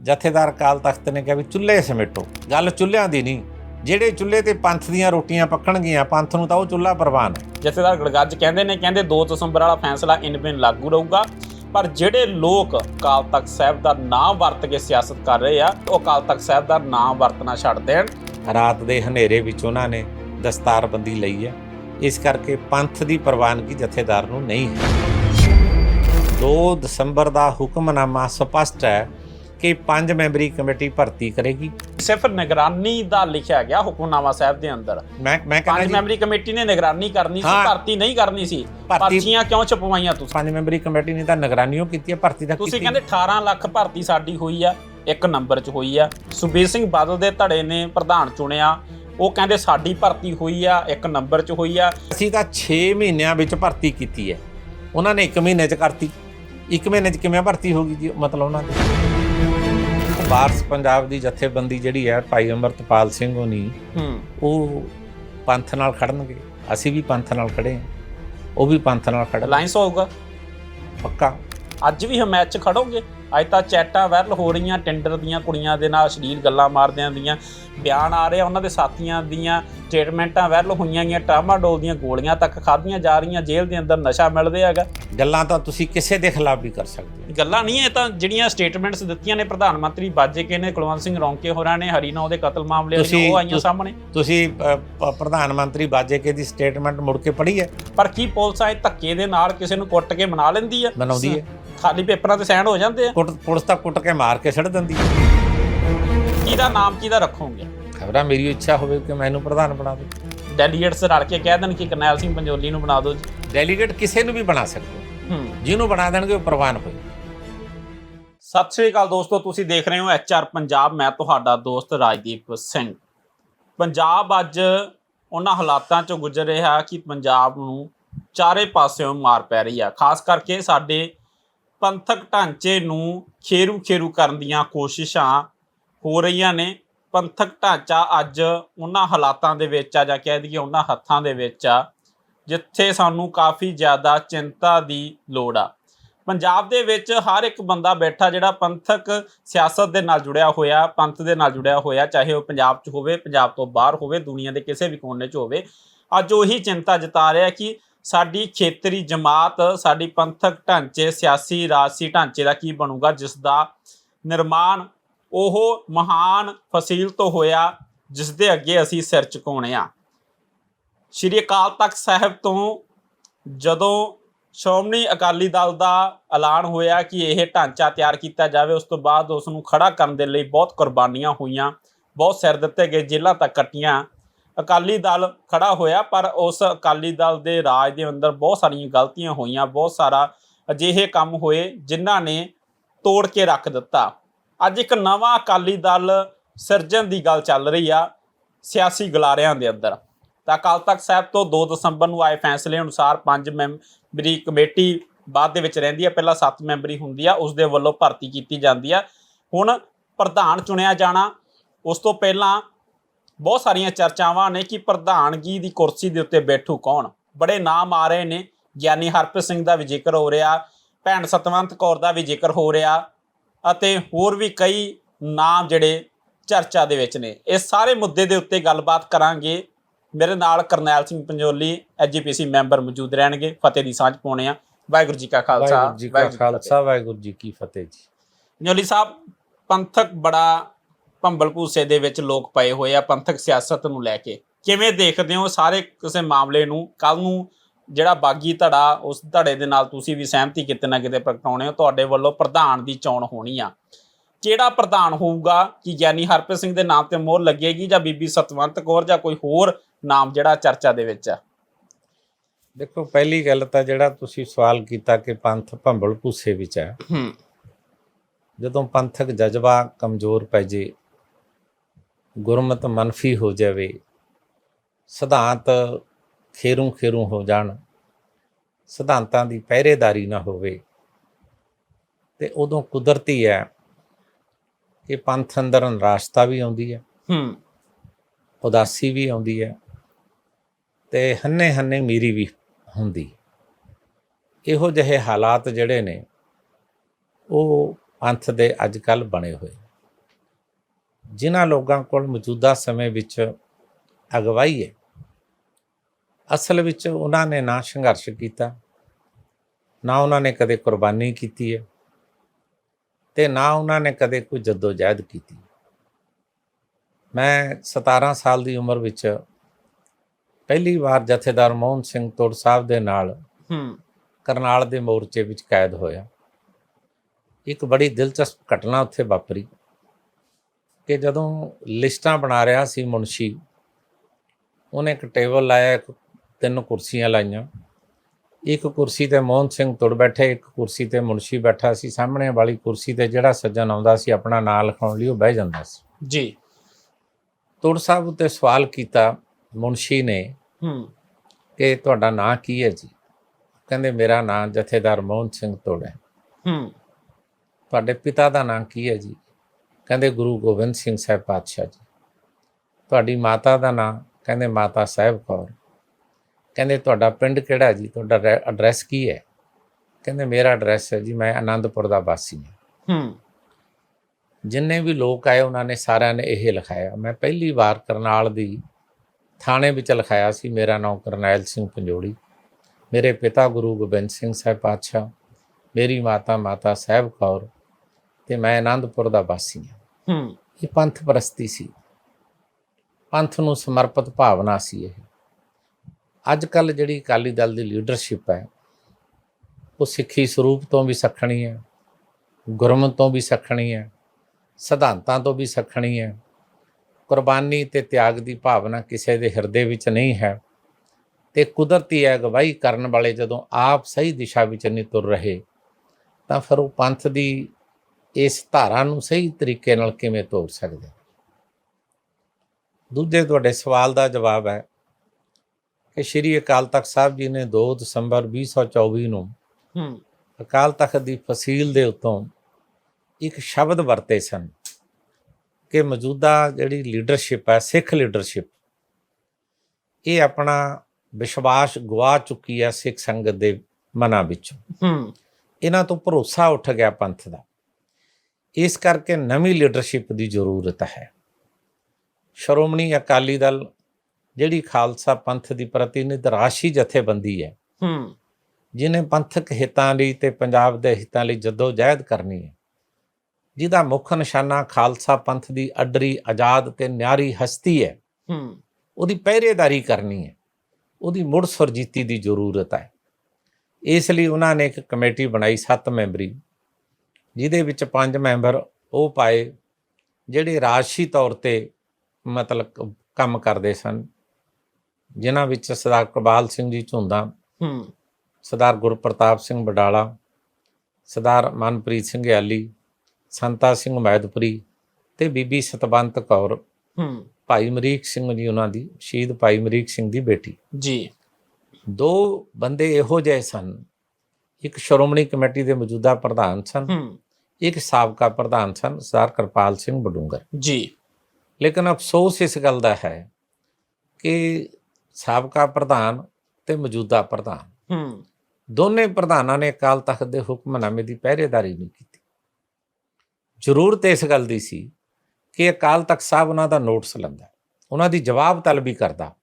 ਜਥੇਦਾਰ ਕਾਲ ਤਖਤ ਨੇ ਕਿਹਾ ਵੀ ਚੁੱਲ੍ਹੇ ਸਮੇਟੋ। ਗੱਲ ਚੁੱਲ੍ਹਿਆਂ ਦੀ ਨਹੀਂ। ਜਿਹੜੇ ਚੁੱਲ੍ਹੇ ਤੇ ਪੰਥ ਦੀਆਂ ਰੋਟੀਆਂ ਪੱਕਣਗੀਆਂ ਪੰਥ ਨੂੰ ਤਾਂ ਉਹ ਚੁੱਲ੍ਹਾ ਪ੍ਰਵਾਨ ਹੈ। ਜਥੇਦਾਰ ਗੜਗੱਜ ਕਹਿੰਦੇ ਨੇ ਕਹਿੰਦੇ 2 ਦਸੰਬਰ ਵਾਲਾ ਫੈਸਲਾ ਇਨ ਬਿਨ ਲਾਗੂ ਰਹੂਗਾ। ਪਰ ਜਿਹੜੇ ਲੋਕ ਅਕਾਲ ਤਖਤ ਸਾਹਿਬ ਦਾ ਨਾਮ ਵਰਤ ਕੇ ਸਿਆਸਤ ਕਰ ਰਹੇ ਆ ਉਹ ਅਕਾਲ ਤਖਤ ਸਾਹਿਬ ਦਾ ਨਾਮ ਵਰਤਣਾ ਛੱਡ ਦੇਣ। ਰਾਤ ਦੇ ਹਨੇਰੇ ਵਿੱਚ ਉਹਨਾਂ ਨੇ ਦਸਤਾਰਬੰਦੀ ਲਈ ਹੈ। ਇਸ ਕਰਕੇ ਪੰਥ ਦੀ ਪ੍ਰਵਾਨਗੀ ਜਥੇਦਾਰ ਨੂੰ ਨਹੀਂ ਹੈ। 2 ਦਸੰਬਰ ਦਾ ਹੁਕਮਨਾਮਾ ਸਪਸ਼ਟ ਹੈ ਕਿ ਪੰਜ ਮੈਂਬਰੀ ਕਮੇਟੀ ਭਰਤੀ ਕਰੇਗੀ। ਸਿਰਫ ਨਿਗਰਾਨੀ ਦਾ ਲਿਖਿਆ ਗਿਆ ਹੁਕਮਨਾਮਾ ਸਾਹਿਬ ਦੇ ਅੰਦਰ। ਮੈਂ ਮੈਂ ਪੰਜ ਕਹਿੰਦਾ ਜੀ ਮੈਂਬਰੀ ਕਮੇਟੀ ਨੇ ਨਿਗਰਾਨੀ ਕਰਨੀ ਸੀ ਹਾਂ। ਭਰਤੀ ਨਹੀਂ ਕਰਨੀ ਸੀ। ਭਰਤੀ- ਪਰਚੀਆਂ ਕਿਉਂ ਛਪਵਾਈਆਂ ਤੁਸੀਂ? ਪੰਜ ਮੈਂਬਰੀ ਕਮੇਟੀ ਨੇ ਤਾਂ ਨਿਗਰਾਨੀਓ ਕੀਤੀ ਹੈ ਭਰਤੀ ਦਾ ਤੁਸੀਂ ਕਹਿੰਦੇ 18 ਲੱਖ ਭਰਤੀ ਸਾਡੀ ਹੋਈ ਆ ਇੱਕ ਨੰਬਰ 'ਚ ਹੋਈ ਆ। ਸੁਬੀਰ ਸਿੰਘ ਬਾਦਲ ਦੇ ਧੜੇ ਨੇ ਪ੍ਰਧਾਨ ਚੁਣਿਆ। ਉਹ ਕਹਿੰਦੇ ਸਾਡੀ ਭਰਤੀ ਹੋਈ ਆ ਇੱਕ ਨੰਬਰ 'ਚ ਹੋਈ ਆ। ਅਸੀਂ ਤਾਂ 6 ਮਹੀਨਿਆਂ ਵਿੱਚ ਭਰਤੀ ਕੀਤੀ ਹੈ। ਉਹਨਾਂ ਨੇ 1 ਮਹੀਨੇ 'ਚ ਕਰਤੀ। 1 ਮਹੀਨੇ 'ਚ ਕਿਵੇਂ ਭਰਤੀ ਹੋਗੀ ਜੀ ਮਤਲਬ ਉਹਨਾਂ ਦੀ? ਵਾਰਸ ਪੰਜਾਬ ਦੀ ਜਥੇਬੰਦੀ ਜਿਹੜੀ ਹੈ ਭਾਈ ਅਮਰਤਪਾਲ ਸਿੰਘ ਹੋਣੀ ਉਹ ਪੰਥ ਨਾਲ ਖੜਨਗੇ। ਅਸੀਂ ਵੀ ਪੰਥ ਨਾਲ ਖੜੇ ਹਾਂ। ਉਹ ਵੀ ਪੰਥ ਨਾਲ ਖੜਾ ਅਲਾਈਅੰਸ ਹੋਊਗਾ? ਪੱਕਾ। ਅੱਜ ਵੀ ਹਮੈਚ 'ਚ ਖੜੋਗੇ? ਅੱਜ ਤਾਂ ਚੈਟਾਂ ਵਾਇਰਲ ਹੋ ਰਹੀਆਂ ਟੈਂਡਰ ਦੀਆਂ ਕੁੜੀਆਂ ਦੇ ਨਾਲ ਅਸ਼ਲੀਲ ਗੱਲਾਂ ਮਾਰਦਿਆਂ ਦੀਆਂ ਬਿਆਨ ਆ ਰਹੇ ਉਹਨਾਂ ਦੇ ਸਾਥੀਆਂ ਦੀਆਂ ਸਟੇਟਮੈਂਟਾਂ ਵਾਇਰਲ ਹੋਈਆਂ ਗਈਆਂ ਟਾਮਾਡੋਲ ਦੀਆਂ ਗੋਲੀਆਂ ਤੱਕ ਖਾਧੀਆਂ ਜਾ ਰਹੀਆਂ ਜੇਲ੍ਹ ਦੇ ਅੰਦਰ ਨਸ਼ਾ ਮਿਲਦੇ ਹੈਗਾ। ਗੱਲਾਂ ਤਾਂ ਤੁਸੀਂ ਕਿਸੇ ਦੇ ਖਿਲਾਫ ਵੀ ਕਰ ਸਕਦੇ ਹੋ। ਗੱਲਾਂ ਨਹੀਂ ਇਹ ਤਾਂ ਜਿਹੜੀਆਂ ਸਟੇਟਮੈਂਟਸ ਦਿੱਤੀਆਂ ਨੇ ਪ੍ਰਧਾਨ ਮੰਤਰੀ ਬਾਜੇਕੇ ਨੇ ਕੁਲਵੰਤ ਸਿੰਘ ਰੌਂਕੇ ਹੋਰਾਂ ਨੇ ਹਰੀਨੌ ਦੇ ਕਤਲ ਮਾਮਲੇ ਉਹ ਆਈਆਂ ਸਾਹਮਣੇ। ਤੁਸੀਂ ਪ੍ਰਧਾਨ ਮੰਤਰੀ ਬਾਜੇਕੇ ਦੀ ਸਟੇਟਮੈਂਟ ਮੁੜ ਕੇ ਪੜ੍ਹੀ ਹੈ? ਪਰ ਕੀ ਪੁਲਿਸ ਆਏ ਧੱਕੇ ਦੇ ਨਾਲ ਕਿਸੇ ਨੂੰ ਕੁੱਟ ਕੇ ਮਨਾ ਲੈਂਦੀ ਆ? ਬਣਾਉਂਦੀ ਹੈ। ਖਾਲੀ ਪੇਪਰਾਂ ਤੇ ਸਾਈਨ ਹੋ ਜਾਂਦੇ ਆ। ਕੁੱਟ ਪੁਲਿਸ ਤਾਂ ਕੁੱਟ ਕੇ ਮਾਰ ਕੇ ਛੱਡ ਦਿੰਦੀ ਹੈ ਕਿਹਦਾ ਨਾਮ ਕਿਹਦਾ ਰੱਖੋਗੇ? ਖਬਰਾਂ ਮੇਰੀ ਇੱਛਾ ਹੋਵੇ ਕਿ ਮੈਨੂੰ ਪ੍ਰਧਾਨ ਬਣਾ ਦਿਓ। ਡੈਲੀਗੇਟਸ ਰਲ ਕੇ ਕਹਿ ਦੇਣ ਕਿ ਕਰਨੈਲ ਸਿੰਘ ਪੰਜੋਲੀ ਨੂੰ ਬਣਾ ਦਿਓ ਜੀ। ਡੈਲੀਗੇਟ ਕਿਸੇ ਨੂੰ ਵੀ ਬਣਾ ਸਕਦੇ ਹੋ। ਹੂੰ। ਜਿਹਨੂੰ ਬਣਾ ਦੇਣਗੇ ਉਹ ਪ੍ਰਵਾਨ ਹੋਏ। ਸਤਿ ਸ਼੍ਰੀ ਅਕਾਲ ਦੋਸਤੋ ਤੁਸੀਂ ਦੇਖ ਰਹੇ ਹੋ ਐਚਆਰ ਪੰਜਾਬ। ਮੈਂ ਤੁਹਾਡਾ ਦੋਸਤ ਰਾਜਦੀਪ ਸਿੰਘ। ਪੰਜਾਬ ਅੱਜ ਉਹਨਾਂ ਹਾਲਾਤਾਂ ਚੋਂ ਗੁਜ਼ਰ ਰਿਹਾ ਕਿ ਪੰਜਾਬ ਨੂੰ ਚਾਰੇ ਪਾਸਿਓਂ ਮਾਰ ਪੈ ਰਹੀ ਆ। ਖਾਸ ਕਰਕੇ ਸਾਡੇ ਪੰਥਕ ਢਾਂਚੇ ਨੂੰ ਖੇਰੂ ਖੇਰੂ ਕਰਨ ਦੀਆਂ ਕੋਸ਼ਿਸ਼ਾਂ ਹੋ ਰਹੀਆਂ ਨੇ। ਪੰਥਕ ਢਾਂਚਾ ਅੱਜ ਉਹਨਾਂ ਹਾਲਾਤਾਂ ਦੇ ਵਿੱਚ ਆ ਜਾਂ ਕਹਿ ਦਈਏ ਉਹਨਾਂ ਹੱਥਾਂ ਦੇ ਵਿੱਚ ਆ, ਜਿੱਥੇ ਸਾਨੂੰ ਕਾਫੀ ਜ਼ਿਆਦਾ ਚਿੰਤਾ ਦੀ ਲੋੜ ਆ। ਪੰਜਾਬ ਦੇ ਵਿੱਚ ਹਰ ਇੱਕ ਬੰਦਾ ਬੈਠਾ ਜਿਹੜਾ ਪੰਥਕ ਸਿਆਸਤ ਦੇ ਨਾਲ ਜੁੜਿਆ ਹੋਇਆ, ਪੰਥ ਦੇ ਨਾਲ ਜੁੜਿਆ ਹੋਇਆ, ਚਾਹੇ ਉਹ ਪੰਜਾਬ 'ਚ ਹੋਵੇ, ਪੰਜਾਬ ਤੋਂ ਬਾਹਰ ਹੋਵੇ, ਦੁਨੀਆ ਦੇ ਕਿਸੇ ਵੀ ਕੋਨੇ 'ਚ ਹੋਵੇ, ਅੱਜ ਉਹੀ ਚਿੰਤਾ ਜਤਾ ਰਿਹਾ ਕਿ ਸਾਡੀ ਖੇਤਰੀ ਜਮਾਤ, ਸਾਡੀ ਪੰਥਕ ਢਾਂਚੇ, ਸਿਆਸੀ, ਰਾਜਸੀ ਢਾਂਚੇ ਦਾ ਕੀ ਬਣੂਗਾ? ਜਿਸ ਦਾ ਨਿਰਮਾਣ ਉਹ ਮਹਾਨ ਫਸੀਲ ਤੋਂ ਹੋਇਆ ਜਿਸ ਦੇ ਅੱਗੇ ਅਸੀਂ ਸਿਰ ਝੁਕਾਉਣੇ ਆ। ਸ਼੍ਰੀ ਅਕਾਲ ਤਖਤ ਸਾਹਿਬ ਤੋਂ ਜਦੋਂ ਸ਼੍ਰੋਮਣੀ ਅਕਾਲੀ ਦਲ ਦਾ ਐਲਾਨ ਹੋਇਆ ਕਿ ਇਹ ਢਾਂਚਾ ਤਿਆਰ ਕੀਤਾ ਜਾਵੇ, ਉਸ ਤੋਂ ਬਾਅਦ ਉਸ ਨੂੰ ਖੜਾ ਕਰਨ ਦੇ ਲਈ ਬਹੁਤ ਕੁਰਬਾਨੀਆਂ ਹੋਈਆਂ, ਬਹੁਤ ਸਿਰ ਦਿੱਤੇ ਗਏ, ਜੇਲ੍ਹਾਂ ਤੱਕ ਕੱਟੀਆਂ। ਅਕਾਲੀ ਦਲ ਖੜਾ ਹੋਇਆ, ਪਰ ਉਸ ਅਕਾਲੀ ਦਲ ਦੇ ਰਾਜ ਦੇ ਅੰਦਰ ਬਹੁਤ ਸਾਰੀਆਂ ਗਲਤੀਆਂ ਹੋਈਆਂ, ਬਹੁਤ ਸਾਰਾ ਅਜਿਹੇ ਕੰਮ ਹੋਏ ਜਿਨ੍ਹਾਂ ਨੇ ਤੋੜ ਕੇ ਰੱਖ ਦਿੱਤਾ। ਅੱਜ ਇੱਕ ਨਵਾਂ ਅਕਾਲੀ ਦਲ ਸਿਰਜਣ ਦੀ ਗੱਲ ਚੱਲ ਰਹੀ ਆ ਸਿਆਸੀ ਗਲਾਰਿਆਂ ਦੇ ਅੰਦਰ। ਤਾਂ ਅਕਾਲ ਤਖਤ ਸਾਹਿਬ ਤੋਂ 2 ਦਸੰਬਰ ਨੂੰ ਆਏ ਫੈਸਲੇ ਅਨੁਸਾਰ ਪੰਜ ਮੈਂਬਰੀ ਕਮੇਟੀ ਬਾਅਦ ਦੇ ਵਿੱਚ ਰਹਿੰਦੀ ਹੈ ਪਹਿਲਾਂ 7 ਮੈਂਬਰੀ ਹੁੰਦੀ ਆ ਉਸ ਦੇ ਵੱਲੋਂ ਭਰਤੀ ਕੀਤੀ ਜਾਂਦੀ ਆ। ਹੁਣ ਪ੍ਰਧਾਨ ਚੁਣਿਆ ਜਾਣਾ, ਉਸ ਤੋਂ ਪਹਿਲਾਂ ਬਹੁਤ ਸਾਰੀਆਂ ਚਰਚਾਵਾਂ ਨੇ ਕਿ ਪ੍ਰਧਾਨਗੀ ਦੀ ਕੁਰਸੀ ਦੇ ਉੱਤੇ ਬੈਠੂ ਕੌਣ? ਬੜੇ ਨਾਮ ਆ ਰਹੇ ਨੇ। ਗਿਆਨੀ ਹਰਪ੍ਰੀਤ ਸਿੰਘ ਦਾ ਵੀ ਜ਼ਿਕਰ ਹੋ ਰਿਹਾ। ਭੈਣ ਸਤਵੰਤ ਕੌਰ ਦਾ ਵੀ ਜ਼ਿਕਰ ਹੋ ਰਿਹਾ ਅਤੇ ਹੋਰ ਵੀ ਕਈ ਨਾਮ ਜਿਹੜੇ ਚਰਚਾ ਦੇ ਵਿੱਚ ਨੇ। ਇਸ ਸਾਰੇ ਮੁੱਦੇ ਦੇ ਉੱਤੇ ਗੱਲਬਾਤ ਕਰਾਂਗੇ। ਮੇਰੇ ਨਾਲ ਕਰਨੈਲ ਸਿੰਘ ਪੰਜੋਲੀ ਐਜੀਪੀਸੀ ਮੈਂਬਰ ਮੌਜੂਦ ਰਹਿਣਗੇ। ਫਤਿਹ ਦੀ ਸਾਂਝ ਪਾਉਣੇ ਆ ਵਾਹਿਗੁਰੂ ਜੀ ਕਾ ਖਾਲਸਾ। ਵਾਹਿਗੁਰੂ ਜੀ ਕਾ ਵਾਹਿਗੁਰੂ ਕੀ ਖਾਲਸਾ ਵਾਹਿਗੁਰੂ ਜੀ ਕੀ ਫਤਿਹ ਜੀ। ਪੰਜੋਲੀ ਸਾਹਿਬ ਪੰਥਕ ਬੜਾ ਭੰਬਲ ਭੂਸੇ ਦੇ ਵਿੱਚ ਲੋਕ ਪਏ ਹੋਏ ਆ ਪੰਥਕ ਸਿਆਸਤ ਨੂੰ ਲੈ ਕੇ। ਕਿਵੇਂ ਦੇਖਦੇ ਹੋ ਸਾਰੇ ਕਿਸੇ ਮਾਮਲੇ ਨੂੰ? ਕੱਲ ਨੂੰ ਜਿਹੜਾ ਬਾਗੀ ਧੜਾ ਉਸ ਧੜੇ ਦੇ ਨਾਲ ਤੁਸੀਂ ਵੀ ਸਹਿਮਤੀ ਕਿਤੇ ਨਾ ਕਿਤੇ ਪ੍ਰਗਟਾਉਣੇ ਹੋ ਤੁਹਾਡੇ ਵੱਲੋਂ ਪ੍ਰਧਾਨ ਦੀ ਚੋਣ ਹੋਣੀ ਆ। ਕਿਹੜਾ ਪ੍ਰਧਾਨ ਹੋਊਗਾ? ਕਿ ਗਿਆਨੀ ਹਰਪ੍ਰੀਤ ਸਿੰਘ ਦੇ ਨਾਮ ਤੇ ਮੋਹਰ ਲੱਗੇਗੀ ਜਾਂ ਬੀਬੀ ਸਤਵੰਤ ਕੌਰ ਜਾਂ ਕੋਈ ਹੋਰ ਨਾਮ ਜਿਹੜਾ ਚਰਚਾ ਦੇ ਵਿੱਚ ਆ? ਦੇਖੋ ਪਹਿਲੀ ਗੱਲ ਤਾਂ ਜਿਹੜਾ ਤੁਸੀਂ ਸਵਾਲ ਕੀਤਾ ਕਿ ਪੰਥ ਭੰਬਲ ਭੂਸੇ ਵਿੱਚ ਹੈ ਹੂੰ। ਜਦੋਂ ਪੰਥਕ ਜਜ਼ਬਾ ਕਮਜ਼ੋਰ ਪੈ ਜੇ ਗੁਰਮਤ ਮਨਫੀ ਹੋ ਜਾਵੇ ਸਿਧਾਂਤ ਖੇਰੂ ਖੇਰੂ ਹੋ ਜਾਣ ਸਿਧਾਂਤਾਂ ਦੀ ਪਹਿਰੇਦਾਰੀ ਨਾ ਹੋਵੇ। ਤੇ ਉਦੋਂ ਕੁਦਰਤੀ ਹੈ ਕਿ ਪੰਥ ਅੰਦਰ ਨਿਰਾਸ਼ਤਾ ਵੀ ਆਉਂਦੀ ਹੈ ਹੂੰ। ਉਦਾਸੀ ਵੀ ਆਉਂਦੀ ਹੈ ਤੇ ਹੰਨੇ ਹੰਨੇ ਮੀਰੀ ਵੀ ਹੁੰਦੀ। ਇਹੋ ਜਿਹੇ ਹਾਲਾਤ ਜਿਹੜੇ ਨੇ ਉਹ ਪੰਥ ਦੇ ਅੱਜ ਕੱਲ ਬਣੇ ਹੋਏ। ਜਿਨ੍ਹਾਂ ਲੋਕਾਂ ਕੋਲ ਮੌਜੂਦਾ ਸਮੇਂ ਵਿੱਚ ਅਗਵਾਈ ਹੈ ਅਸਲ ਵਿੱਚ ਉਹਨਾਂ ਨੇ ਨਾ ਸੰਘਰਸ਼ ਕੀਤਾ ਨਾ ਉਹਨਾਂ ਨੇ ਕਦੇ ਕੁਰਬਾਨੀ ਕੀਤੀ ਹੈ ਤੇ ਨਾ ਉਹਨਾਂ ਨੇ ਕਦੇ ਕੋਈ ਜਦੋਜਹਿਦ ਕੀਤੀ। ਮੈਂ 17 ਸਾਲ ਦੀ ਉਮਰ ਵਿੱਚ ਪਹਿਲੀ ਵਾਰ ਜਥੇਦਾਰ ਮੋਹਨ ਸਿੰਘ ਤੋੜ ਸਾਹਿਬ ਦੇ ਨਾਲ ਹੂੰ। ਕਰਨਾਲ ਦੇ ਮੋਰਚੇ ਵਿੱਚ ਕੈਦ ਹੋਇਆ। ਇੱਕ ਬੜੀ ਦਿਲਚਸਪ ਘਟਨਾ ਉੱਥੇ ਵਾਪਰੀ। ਕਿ ਜਦੋਂ ਲਿਸਟਾਂ ਬਣਾ ਰਿਹਾ ਸੀ ਮੁਨਸ਼ੀ ਉਹਨੇ ਇੱਕ ਟੇਬਲ ਲਾਇਆ ਇੱਕ ਤਿੰਨ ਕੁਰਸੀਆਂ ਲਾਈਆਂ। ਇੱਕ ਕੁਰਸੀ ਤੇ ਮੋਹਨ ਸਿੰਘ ਤੁਰ ਬੈਠੇ ਇੱਕ ਕੁਰਸੀ ਤੇ ਮੁਨਸ਼ੀ ਬੈਠਾ ਸੀ। ਸਾਹਮਣੇ ਵਾਲੀ ਕੁਰਸੀ ਤੇ ਜਿਹੜਾ ਸੱਜਣ ਆਉਂਦਾ ਸੀ ਆਪਣਾ ਨਾਂ ਲਿਖਾਉਣ ਲਈ ਉਹ ਬਹਿ ਜਾਂਦਾ ਸੀ। ਜੀ। ਤੁਰ ਸਾਹਿਬ ਉੱਤੇ ਸਵਾਲ ਕੀਤਾ ਮੁਨਸ਼ੀ ਨੇ ਹੂੰ। ਕਿ ਤੁਹਾਡਾ ਨਾਂ ਕੀ ਹੈ ਜੀ? ਕਹਿੰਦੇ ਮੇਰਾ ਨਾਂ ਜਥੇਦਾਰ ਮੋਹਨ ਸਿੰਘ ਤੁਰ ਹੈ। ਹੂੰ। ਤੁਹਾਡੇ ਪਿਤਾ ਦਾ ਨਾਂ ਕੀ ਹੈ ਜੀ? ਕਹਿੰਦੇ ਗੁਰੂ ਗੋਬਿੰਦ ਸਿੰਘ ਸਾਹਿਬ ਪਾਤਸ਼ਾਹ ਜੀ। ਤੁਹਾਡੀ ਮਾਤਾ ਦਾ ਨਾਂ ਕਹਿੰਦੇ ਮਾਤਾ ਸਾਹਿਬ ਕੌਰ। ਕਹਿੰਦੇ ਤੁਹਾਡਾ ਪਿੰਡ ਕਿਹੜਾ ਜੀ? ਤੁਹਾਡਾ ਐਡਰੈਸ ਕੀ ਹੈ? ਕਹਿੰਦੇ ਮੇਰਾ ਐਡਰੈਸ ਹੈ ਜੀ ਮੈਂ ਆਨੰਦਪੁਰ ਦਾ ਵਾਸੀ ਹਾਂ। ਹੂੰ। ਜਿੰਨੇ ਵੀ ਲੋਕ ਆਏ ਉਹਨਾਂ ਨੇ ਸਾਰਿਆਂ ਨੇ ਇਹ ਲਿਖਾਇਆ। ਮੈਂ ਪਹਿਲੀ ਵਾਰ ਕਰਨਾਲ ਦੀ ਥਾਣੇ ਵਿੱਚ ਲਿਖਾਇਆ ਸੀ ਮੇਰਾ ਨਾਮ ਕਰਨੈਲ ਸਿੰਘ ਪੰਜੋੜੀ ਮੇਰੇ ਪਿਤਾ ਗੁਰੂ ਗੋਬਿੰਦ ਸਿੰਘ ਸਾਹਿਬ ਪਾਤਸ਼ਾਹ ਮੇਰੀ ਮਾਤਾ ਮਾਤਾ ਸਾਹਿਬ ਕੌਰ ਤੇ ਮੈਂ ਆਨੰਦਪੁਰ ਦਾ ਵਾਸੀ ਹਾਂ। ਹੂੰ। ਇਹ ਪੰਥ ਪ੍ਰਸਤੀ ਸੀ। ਪੰਥ ਨੂੰ ਸਮਰਪਿਤ ਭਾਵਨਾ ਸੀ ਇਹ। ਅੱਜ ਕੱਲ ਜਿਹੜੀ ਅਕਾਲੀ ਦਲ ਦੀ ਲੀਡਰਸ਼ਿਪ ਹੈ, ਉਹ ਸਿੱਖੀ ਸਰੂਪ ਤੋਂ ਵੀ ਸਖਣੀ ਹੈ, ਗੁਰਮਤ ਤੋਂ ਵੀ ਸਖਣੀ ਹੈ, ਸਿਧਾਂਤਾਂ ਤੋਂ ਵੀ ਸਖਣੀ ਹੈ। ਕੁਰਬਾਨੀ ਤੇ ਤਿਆਗ ਦੀ ਭਾਵਨਾ ਕਿਸੇ ਦੇ ਹਿਰਦੇ ਵਿੱਚ ਨਹੀਂ ਹੈ। ਤੇ ਕੁਦਰਤੀ ਹੈ ਅਗਵਾਈ ਕਰਨ ਵਾਲੇ ਜਦੋਂ ਆਪ ਸਹੀ ਦਿਸ਼ਾ ਵਿੱਚ ਨਹੀਂ ਤੁਰ ਰਹੇ, ਤਾਂ ਫਿਰ ਉਹ ਪੰਥ ਦੀ ਇਸ ਧਾਰਾ ਨੂੰ ਸਹੀ ਤਰੀਕੇ ਨਾਲ ਕਿਵੇਂ ਤੋੜ ਸਕਦੇ ਦੂਜੇ ਤੁਹਾਡੇ ਸਵਾਲ ਦਾ ਜਵਾਬ ਹੈ ਕਿ ਸ਼੍ਰੀ ਅਕਾਲ ਤਖਤ ਸਾਹਿਬ ਜੀ ਨੇ 2 ਦਸੰਬਰ 2024 ਨੂੰ ਹੂੰ। ਅਕਾਲ ਤਖਤ ਦੀ ਫਸੀਲ ਦੇ ਉੱਤੋਂ ਇੱਕ ਸ਼ਬਦ ਵਰਤੇ ਸਨ ਕਿ ਮੌਜੂਦਾ ਜਿਹੜੀ ਲੀਡਰਸ਼ਿਪ ਹੈ ਸਿੱਖ ਲੀਡਰਸ਼ਿਪ ਇਹ ਆਪਣਾ ਵਿਸ਼ਵਾਸ ਗਵਾ ਚੁੱਕੀ ਹੈ ਸਿੱਖ ਸੰਗਤ ਦੇ ਮਨਾਂ ਵਿੱਚੋਂ। ਹੂੰ। ਇਹਨਾਂ ਤੋਂ ਭਰੋਸਾ ਉੱਠ ਗਿਆ ਪੰਥ ਦਾ। ਇਸ ਕਰਕੇ ਨਵੀਂ ਲੀਡਰਸ਼ਿਪ ਦੀ ਜ਼ਰੂਰਤ ਹੈ। ਸ਼੍ਰੋਮਣੀ ਅਕਾਲੀ ਦਲ ਜਿਹੜੀ ਖਾਲਸਾ ਪੰਥ ਦੀ ਪ੍ਰਤੀਨਿਧ ਰਾਸ਼ੀ ਜਥੇਬੰਦੀ ਹੈ ਹੂੰ। ਜਿਨੇ ਪੰਥਕ ਹਿੱਤਾਂ ਲਈ ਤੇ ਪੰਜਾਬ ਦੇ ਹਿੱਤਾਂ ਲਈ ਜਦੋਂ ਜਹਿਦ ਕਰਨੀ ਹੈ ਜਿਹਦਾ ਮੁੱਖ ਨਿਸ਼ਾਨਾ ਖਾਲਸਾ ਪੰਥ ਦੀ ਅਡਰੀ ਆਜ਼ਾਦ ਤੇ ਨਿਆਰੀ ਹਸਤੀ ਹੈ ਹੂੰ। ਉਹਦੀ ਪਹਿਰੇਦਾਰੀ ਕਰਨੀ ਹੈ ਉਹਦੀ ਮੁੜ ਸੁਰਜੀਤੀ ਦੀ ਜ਼ਰੂਰਤ ਹੈ। ਇਸ ਲਈ ਉਹਨਾਂ ਨੇ ਇੱਕ ਕਮੇਟੀ ਬਣਾਈ 7 ਮੈਂਬਰੀ। ਜਿਹਦੇ ਵਿੱਚ 5 ਮੈਂਬਰ ਉਹ ਪਾਏ ਜਿਹੜੇ ਰਾਜਸੀ ਤੌਰ ਤੇ ਮਤਲਬ ਕੰਮ ਕਰਦੇ ਸਨ। ਜਿਨ੍ਹਾਂ ਵਿੱਚ ਸਰਦਾਰ ਕਬਾਲ ਸਿੰਘ ਜੀ ਝੁੰਦਾ ਹੂੰ। ਸਰਦਾਰ ਗੁਰਪ੍ਰਤਾਪ ਸਿੰਘ ਬਡਾਲਾ ਸਰਦਾਰ ਮਨਪ੍ਰੀਤ ਸਿੰਘ ਯਾਲੀ ਸੰਤਾ ਸਿੰਘ ਮੈਦਪੁਰੀ ਤੇ ਬੀਬੀ ਸਤਵੰਤ ਕੌਰ। ਹੂੰ। ਭਾਈ ਮਰੀਕ ਸਿੰਘ ਜੀ ਉਹਨਾਂ ਦੀ ਸ਼ਹੀਦ ਭਾਈ ਮਰੀਕ ਸਿੰਘ ਦੀ ਬੇਟੀ। ਜੀ। ਦੋ ਬੰਦੇ ਇਹੋ ਜਿਹੇ ਸਨ ਇੱਕ ਸ਼੍ਰੋਮਣੀ ਕਮੇਟੀ ਦੇ ਮੌਜੂਦਾ ਪ੍ਰਧਾਨ ਸਨ। ਇੱਕ ਸਾਬਕਾ ਪ੍ਰਧਾਨ ਸਨ ਸਰਦਾਰ ਕਿਰਪਾਲ ਸਿੰਘ ਬਡੂੰਗਰ। ਜੀ। ਲੇਕਿਨ ਅਫਸੋਸ ਇਸ ਗੱਲ ਦਾ ਹੈ ਕਿ ਸਾਬਕਾ ਪ੍ਰਧਾਨ ਤੇ ਮੌਜੂਦਾ ਪ੍ਰਧਾਨ ਹੂੰ। ਦੋਨੇ ਪ੍ਰਧਾਨਾਂ ਨੇ ਅਕਾਲ ਤਖਤ ਦੇ ਹੁਕਮਨਾਮੇ ਦੀ ਪਹਿਰੇਦਾਰੀ ਨਹੀਂ ਕੀਤੀ। ਜ਼ਰੂਰਤ ਇਸ ਗੱਲ ਦੀ ਸੀ ਕਿ ਅਕਾਲ ਤਖਤ ਸਾਹਿਬ ਉਹਨਾਂ ਦਾ ਨੋਟਿਸ ਲੈਂਦਾ ਉਹਨਾਂ ਦੀ ਜਵਾਬ ਤਲਬੀ ਕਰਦਾ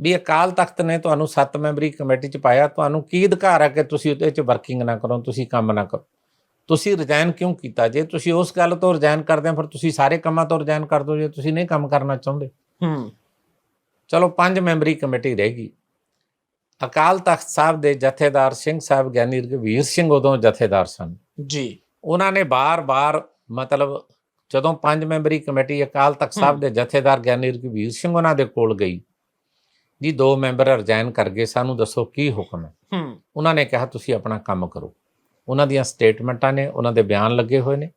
ਵੀ ਅਕਾਲ ਤਖਤ ਨੇ ਤੁਹਾਨੂੰ 7 ਮੈਂਬਰੀ ਕਮੇਟੀ ਚ ਪਾਇਆ ਤੁਹਾਨੂੰ ਕੀ ਅਧਿਕਾਰ ਹੈ ਕਿ ਤੁਸੀਂ ਉਹਦੇ ਚ ਵਰਕਿੰਗ ਨਾ ਕਰੋ ਤੁਸੀਂ ਕੰਮ ਨਾ ਕਰੋ? ਤੁਸੀਂ ਰਿਜ਼ਾਈਨ ਕਿਉਂ ਕੀਤਾ? ਜੇ ਤੁਸੀਂ ਉਸ ਗੱਲ ਤੋਂ ਰਿਜ਼ਾਈਨ ਕਰਦੇ ਹੋ ਫਿਰ ਤੁਸੀਂ ਸਾਰੇ ਕੰਮਾਂ ਤੋਂ ਰਿਜ਼ਾਈਨ ਕਰ ਦਿਓ ਜੇ ਤੁਸੀਂ ਨਹੀਂ ਕੰਮ ਕਰਨਾ ਚਾਹੁੰਦੇ। ਹੂੰ। ਚਲੋ ਪੰਜ ਮੈਂਬਰੀ ਕਮੇਟੀ ਰਹੇਗੀ ਅਕਾਲ ਤਖਤ ਸਾਹਿਬ ਦੇ ਜਥੇਦਾਰ ਸਿੰਘ ਸਾਹਿਬ ਗਿਆਨੀ ਰਘਵੀਰ ਸਿੰਘ ਉਦੋਂ ਜਥੇਦਾਰ ਸਨ। ਜੀ। ਉਹਨਾਂ ਨੇ ਬਾਰ-ਬਾਰ ਮਤਲਬ ਜਦੋਂ ਪੰਜ ਮੈਂਬਰੀ ਕਮੇਟੀ ਅਕਾਲ ਤਖਤ ਸਾਹਿਬ ਦੇ ਜਥੇਦਾਰ ਗਿਆਨੀ ਰਘਵੀਰ ਸਿੰਘ ਉਹਨਾਂ ਦੇ ਕੋਲ ਗਈ ਜੀ ਦੋ ਮੈਂਬਰ ਰਿਜ਼ਾਈਨ ਕਰ ਗਏ ਸਾਨੂੰ ਦੱਸੋ ਕੀ ਹੁਕਮ ਹੈ? ਹੂੰ। ਉਹਨਾਂ ਨੇ ਕਿਹਾ ਤੁਸੀਂ ਆਪਣਾ ਕੰਮ ਕਰੋ। ਉਹਨਾਂ ਦੀਆਂ ਸਟੇਟਮੈਂਟਾਂ ਨੇ ਉਹਨਾਂ ਦੇ ਬਿਆਨ ਲੱਗੇ ਹੋਏ ਨੇ।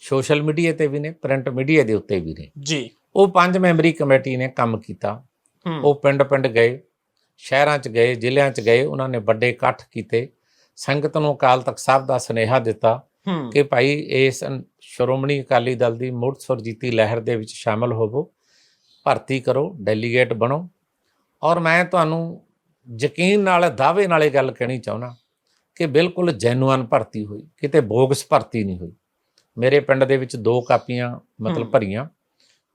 ਸੋਸ਼ਲ ਮੀਡੀਆ ਤੇ ਵੀ ਨੇ ਪ੍ਰਿੰਟ ਮੀਡੀਆ ਦੇ ਉੱਤੇ ਵੀ ਨੇ। ਜੀ। ਉਹ ਪੰਜ ਮੈਂਬਰੀ ਕਮੇਟੀ ਨੇ ਕੰਮ ਕੀਤਾ। ਉਹ ਪਿੰਡ-ਪਿੰਡ ਗਏ ਸ਼ਹਿਰਾਂ 'ਚ ਗਏ ਜ਼ਿਲ੍ਹਿਆਂ 'ਚ ਗਏ ਉਹਨਾਂ ਨੇ ਵੱਡੇ ਇਕੱਠ ਕੀਤੇ। ਸੰਗਤ ਨੂੰ ਅਕਾਲ ਤਖਤ ਸਾਹਿਬ ਦਾ ਸੁਨੇਹਾ ਦਿੱਤਾ ਕਿ ਭਾਈ ਇਸ ਸ਼੍ਰੋਮਣੀ ਅਕਾਲੀ ਦਲ ਦੀ ਮੁੜ ਸੁਰਜੀਤੀ ਲਹਿਰ ਦੇ ਵਿੱਚ ਸ਼ਾਮਲ ਹੋਵੋ। ਭਰਤੀ ਕਰੋ ਡੈਲੀਗੇਟ ਬਣੋ। ਔਰ ਮੈਂ ਤੁਹਾਨੂੰ ਯਕੀਨ ਨਾਲ ਦਾਅਵੇ ਨਾਲ ਇਹ ਗੱਲ ਕਹਿਣੀ ਚਾਹੁੰਦਾ ਕਿ ਬਿਲਕੁਲ ਜੈਨੂਅਨ ਭਰਤੀ ਹੋਈ ਕਿਤੇ ਬੋਗਸ ਭਰਤੀ ਨਹੀਂ ਹੋਈ। ਮੇਰੇ ਪਿੰਡ ਦੇ ਵਿੱਚ ਦੋ ਕਾਪੀਆਂ ਮਤਲਬ। ਭਰੀਆਂ